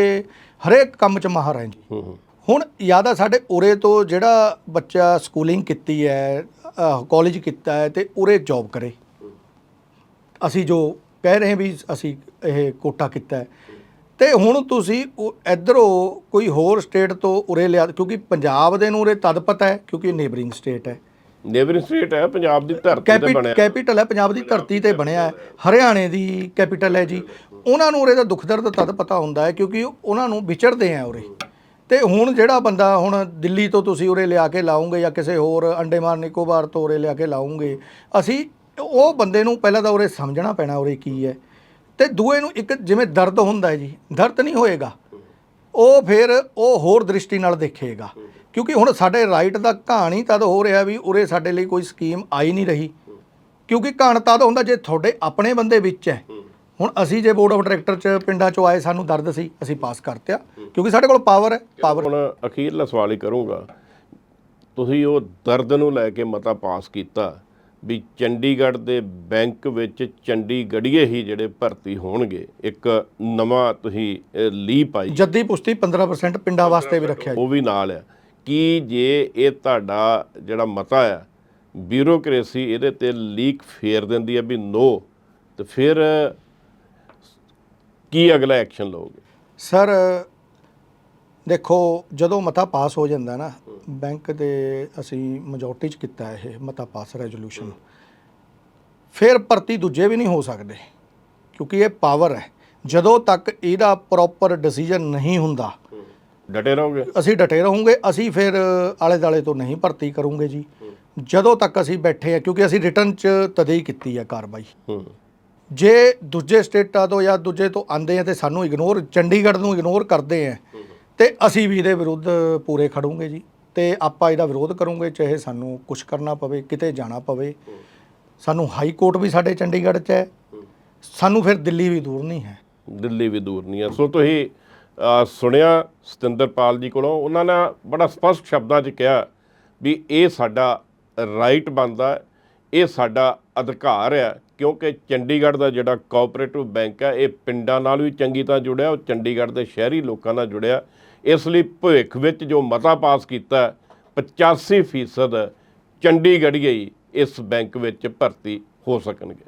ਹਰੇਕ ਕੰਮ 'ਚ ਮਾਹਰ ਹੈ ਜੀ। ਹੁਣ ਜ਼ਿਆਦਾ ਸਾਡੇ ਉਰੇ ਤੋਂ ਜਿਹੜਾ ਬੱਚਾ ਸਕੂਲਿੰਗ ਕੀਤੀ ਹੈ ਕਾਲਜ ਕੀਤਾ ਹੈ ਤੇ ਉਰੇ ਜੌਬ ਕਰੇ। ਅਸੀਂ ਜੋ ਕਹਿ ਰਹੇ ਵੀ ਅਸੀਂ ਇਹ ਕੋਟਾ ਕੀਤਾ ਤੇ ਹੁਣ ਤੁਸੀਂ ਇੱਧਰੋਂ ਕੋਈ ਹੋਰ ਸਟੇਟ ਤੋਂ ਉਰੇ ਲਿਆ ਕਿਉਂਕਿ ਪੰਜਾਬ ਦੇ ਨੂੰ ਉਰੇ ਤਦ ਪਤਾ ਹੈ ਕਿਉਂਕਿ ਨੇਬਰਿੰਗ ਸਟੇਟ ਹੈ। ਨੇਬਰਿੰਗ ਸਟੇਟ ਹੈ ਪੰਜਾਬ ਦੀ ਧਰਤੀ ਤੇ ਬਣਿਆ। ਕੈਪੀਟਲ ਹੈ ਪੰਜਾਬ ਦੀ ਧਰਤੀ ਤੇ ਬਣਿਆ ਹੈ। ਹਰਿਆਣੇ ਦੀ ਕੈਪੀਟਲ ਹੈ ਜੀ। ਉਹਨਾਂ ਨੂੰ ਉਰੇ ਦਾ ਦੁੱਖ ਦਰਦ ਤਦ ਪਤਾ ਹੁੰਦਾ ਹੈ ਕਿਉਂਕਿ ਉਹਨਾਂ ਨੂੰ ਵਿਚਰਦੇ ਆ ਉਰੇ। ਤੇ ਹੁਣ ਜਿਹੜਾ ਬੰਦਾ ਹੁਣ ਦਿੱਲੀ ਤੋਂ ਤੁਸੀਂ ਉਰੇ ਲਿਆ ਕੇ ਲਾਉਂਗੇ ਜਾਂ ਕਿਸੇ ਹੋਰ ਅੰਡੇਮਾਨ ਨਿਕੋਬਾਰ ਤੋਂ ਉਰੇ ਲਿਆ ਕੇ ਲਾਉਂਗੇ ਅਸੀਂ ਉਹ ਬੰਦੇ ਨੂੰ ਪਹਿਲਾਂ ਤਾਂ ਉਰੇ ਸਮਝਣਾ ਪੈਣਾ ਉਰੇ ਕੀ ਹੈ। ਤੇ ਦੂਏ ਨੂੰ ਇੱਕ ਜਿਵੇਂ ਦਰਦ ਹੁੰਦਾ ਹੈ ਜੀ ਦਰਦ ਨਹੀਂ ਹੋਏਗਾ। ਉਹ ਫਿਰ ਉਹ ਹੋਰ ਦ੍ਰਿਸ਼ਟੀ ਨਾਲ ਦੇਖੇਗਾ। ਕਿਉਂਕਿ ਹੁਣ ਸਾਡੇ ਰਾਈਟ ਦਾ ਕਹਾਣੀ ਤਦ ਹੋ ਰਿਹਾ ਵੀ ਉਰੇ ਸਾਡੇ ਲਈ ਕੋਈ ਸਕੀਮ ਆਈ ਨਹੀਂ ਰਹੀ। ਕਿਉਂਕਿ ਕਹਾਣ ਤਦ ਹੁੰਦਾ ਜੇ ਤੁਹਾਡੇ ਆਪਣੇ ਬੰਦੇ ਵਿੱਚ ਹੈ। ਹੁਣ ਅਸੀਂ ਜੇ ਬੋਰਡ ਆਫ ਡਾਇਰੈਕਟਰ ਚ ਪਿੰਡਾਂ ਚੋਂ ਆਏ ਸਾਨੂੰ ਦਰਦ ਸੀ ਅਸੀਂ ਪਾਸ ਕਰਤਿਆ। ਕਿਉਂਕਿ ਸਾਡੇ ਕੋਲ ਪਾਵਰ ਹੈ ਪਾਵਰ ਹੁਣ ਅਖੀਰਲਾ ਸਵਾਲ ਹੀ ਕਰੂੰਗਾ। ਤੁਸੀਂ ਉਹ ਦਰਦ ਨੂੰ ਲੈ ਕੇ ਮਤਾ ਪਾਸ ਕੀਤਾ। ਵੀ ਚੰਡੀਗੜ੍ਹ ਦੇ ਬੈਂਕ ਵਿੱਚ ਚੰਡੀਗੜ੍ਹੀਏ ਹੀ ਜਿਹੜੇ ਭਰਤੀ ਹੋਣਗੇ ਇੱਕ ਨਵਾਂ ਤੁਸੀਂ ਲੀਹ ਪਾਈ ਜੱਦੀ ਪੁਸ਼ਤੀ 15% ਪਿੰਡਾਂ ਵਾਸਤੇ ਵੀ ਰੱਖਿਆ ਉਹ ਵੀ ਨਾਲ ਆ। ਕੀ ਜੇ ਇਹ ਤੁਹਾਡਾ ਜਿਹੜਾ ਮਤਾ ਆ ਬਿਊਰੋਕ੍ਰੇਸੀ ਇਹਦੇ ਤੇ ਲੀਕ ਫੇਰ ਦਿੰਦੀ ਹੈ ਵੀ ਨੋ ਤੇ ਫਿਰ ਕੀ ਅਗਲਾ ਐਕਸ਼ਨ ਲਓਗੇ? ਸਰ ਦੇਖੋ ਜਦੋਂ ਮਤਾ ਪਾਸ ਹੋ ਜਾਂਦਾ ਨਾ ਬੈਂਕ ਦੇ ਅਸੀਂ ਮੈਜੋਰਟੀ ਚ ਕੀਤਾ ਇਹ ਮਤਾ ਪਾਸ ਰੈਜ਼ੋਲੂਸ਼ਨ ਫਿਰ ਭਰਤੀ ਦੂਜੇ ਵੀ ਨਹੀਂ ਹੋ ਸਕਦੇ ਕਿਉਂਕਿ ਇਹ ਪਾਵਰ ਹੈ। ਜਦੋਂ ਤੱਕ ਇਹਦਾ ਪ੍ਰੋਪਰ ਡਿਸੀਜਨ ਨਹੀਂ ਹੁੰਦਾ ਡਟੇ ਰਹੋਗੇ? ਅਸੀਂ ਡਟੇ ਰਹੋਗੇ ਅਸੀਂ ਫਿਰ ਆਲੇ ਦਾਲੇ ਤੋਂ ਨਹੀਂ ਭਰਤੀ ਕਰੂੰਗੇ ਜੀ। ਜਦੋਂ ਤੱਕ ਅਸੀਂ ਬੈਠੇ ਆ ਕਿਉਂਕਿ ਅਸੀਂ ਰਿਟਰਨ ਚ ਤਦੇ ਹੀ ਕੀਤੀ ਹੈ ਕਾਰਵਾਈ। ਜੇ ਦੂਜੇ ਸਟੇਟਾਂ ਤੋਂ ਜਾਂ ਦੂਜੇ ਤੋਂ ਆਂਦੇ ਆ ਤੇ ਸਾਨੂੰ ਇਗਨੋਰ ਚੰਡੀਗੜ੍ਹ ਨੂੰ ਇਗਨੋਰ ਕਰਦੇ ਆ ਤੇ ਅਸੀਂ ਵੀ ਇਹਦੇ ਵਿਰੁੱਧ ਪੂਰੇ ਖੜੂਗੇ ਜੀ। ਤੇ ਆਪਾਂ ਇਹਦਾ ਵਿਰੋਧ ਕਰੂੰਗੇ ਚਾਹੇ ਸਾਨੂੰ ਕੁਝ ਕਰਨਾ ਪਵੇ ਕਿਤੇ ਜਾਣਾ ਪਵੇ। ਸਾਨੂੰ ਹਾਈ ਕੋਰਟ ਵੀ ਸਾਡੇ ਚੰਡੀਗੜ੍ਹ 'ਚ ਹੈ। ਸਾਨੂੰ ਫਿਰ ਦਿੱਲੀ ਵੀ ਦੂਰ ਨਹੀਂ ਹੈ। ਦਿੱਲੀ ਵੀ ਦੂਰ ਨਹੀਂ ਹੈ। ਸੋ ਤੁਸੀਂ ਅ, ਸੁਣਿਆ ਸਤਿੰਦਰਪਾਲ ਜੀ ਕੋਲੋਂ ਉਹਨਾਂ ਨੇ ਬੜਾ ਸਪਸ਼ਟ ਸ਼ਬਦਾਂ 'ਚ ਕਿਹਾ ਵੀ ਇਹ ਸਾਡਾ ਰਾਈਟ ਬਣਦਾ ਇਹ ਸਾਡਾ ਅਧਿਕਾਰ ਹੈ ਕਿਉਂਕਿ ਚੰਡੀਗੜ੍ਹ ਦਾ ਜਿਹੜਾ ਕੋਆਪਰੇਟਿਵ ਬੈਂਕ ਹੈ ਇਹ ਪਿੰਡਾਂ ਨਾਲ ਵੀ ਚੰਗੀ ਤਰ੍ਹਾਂ ਜੁੜਿਆ ਉਹ ਚੰਡੀਗੜ੍ਹ ਦੇ ਸ਼ਹਿਰੀ ਲੋਕਾਂ ਨਾਲ ਜੁੜਿਆ। ਇਸ ਲਈ ਭਵਿੱਖ ਵਿੱਚ ਜੋ ਮਤਾ ਪਾਸ ਕੀਤਾ ਹੈ, 85% ਚੰਡੀਗੜ੍ਹੀਏ ਹੀ ਇਸ ਬੈਂਕ ਵਿੱਚ ਭਰਤੀ ਹੋ ਸਕਣਗੇ।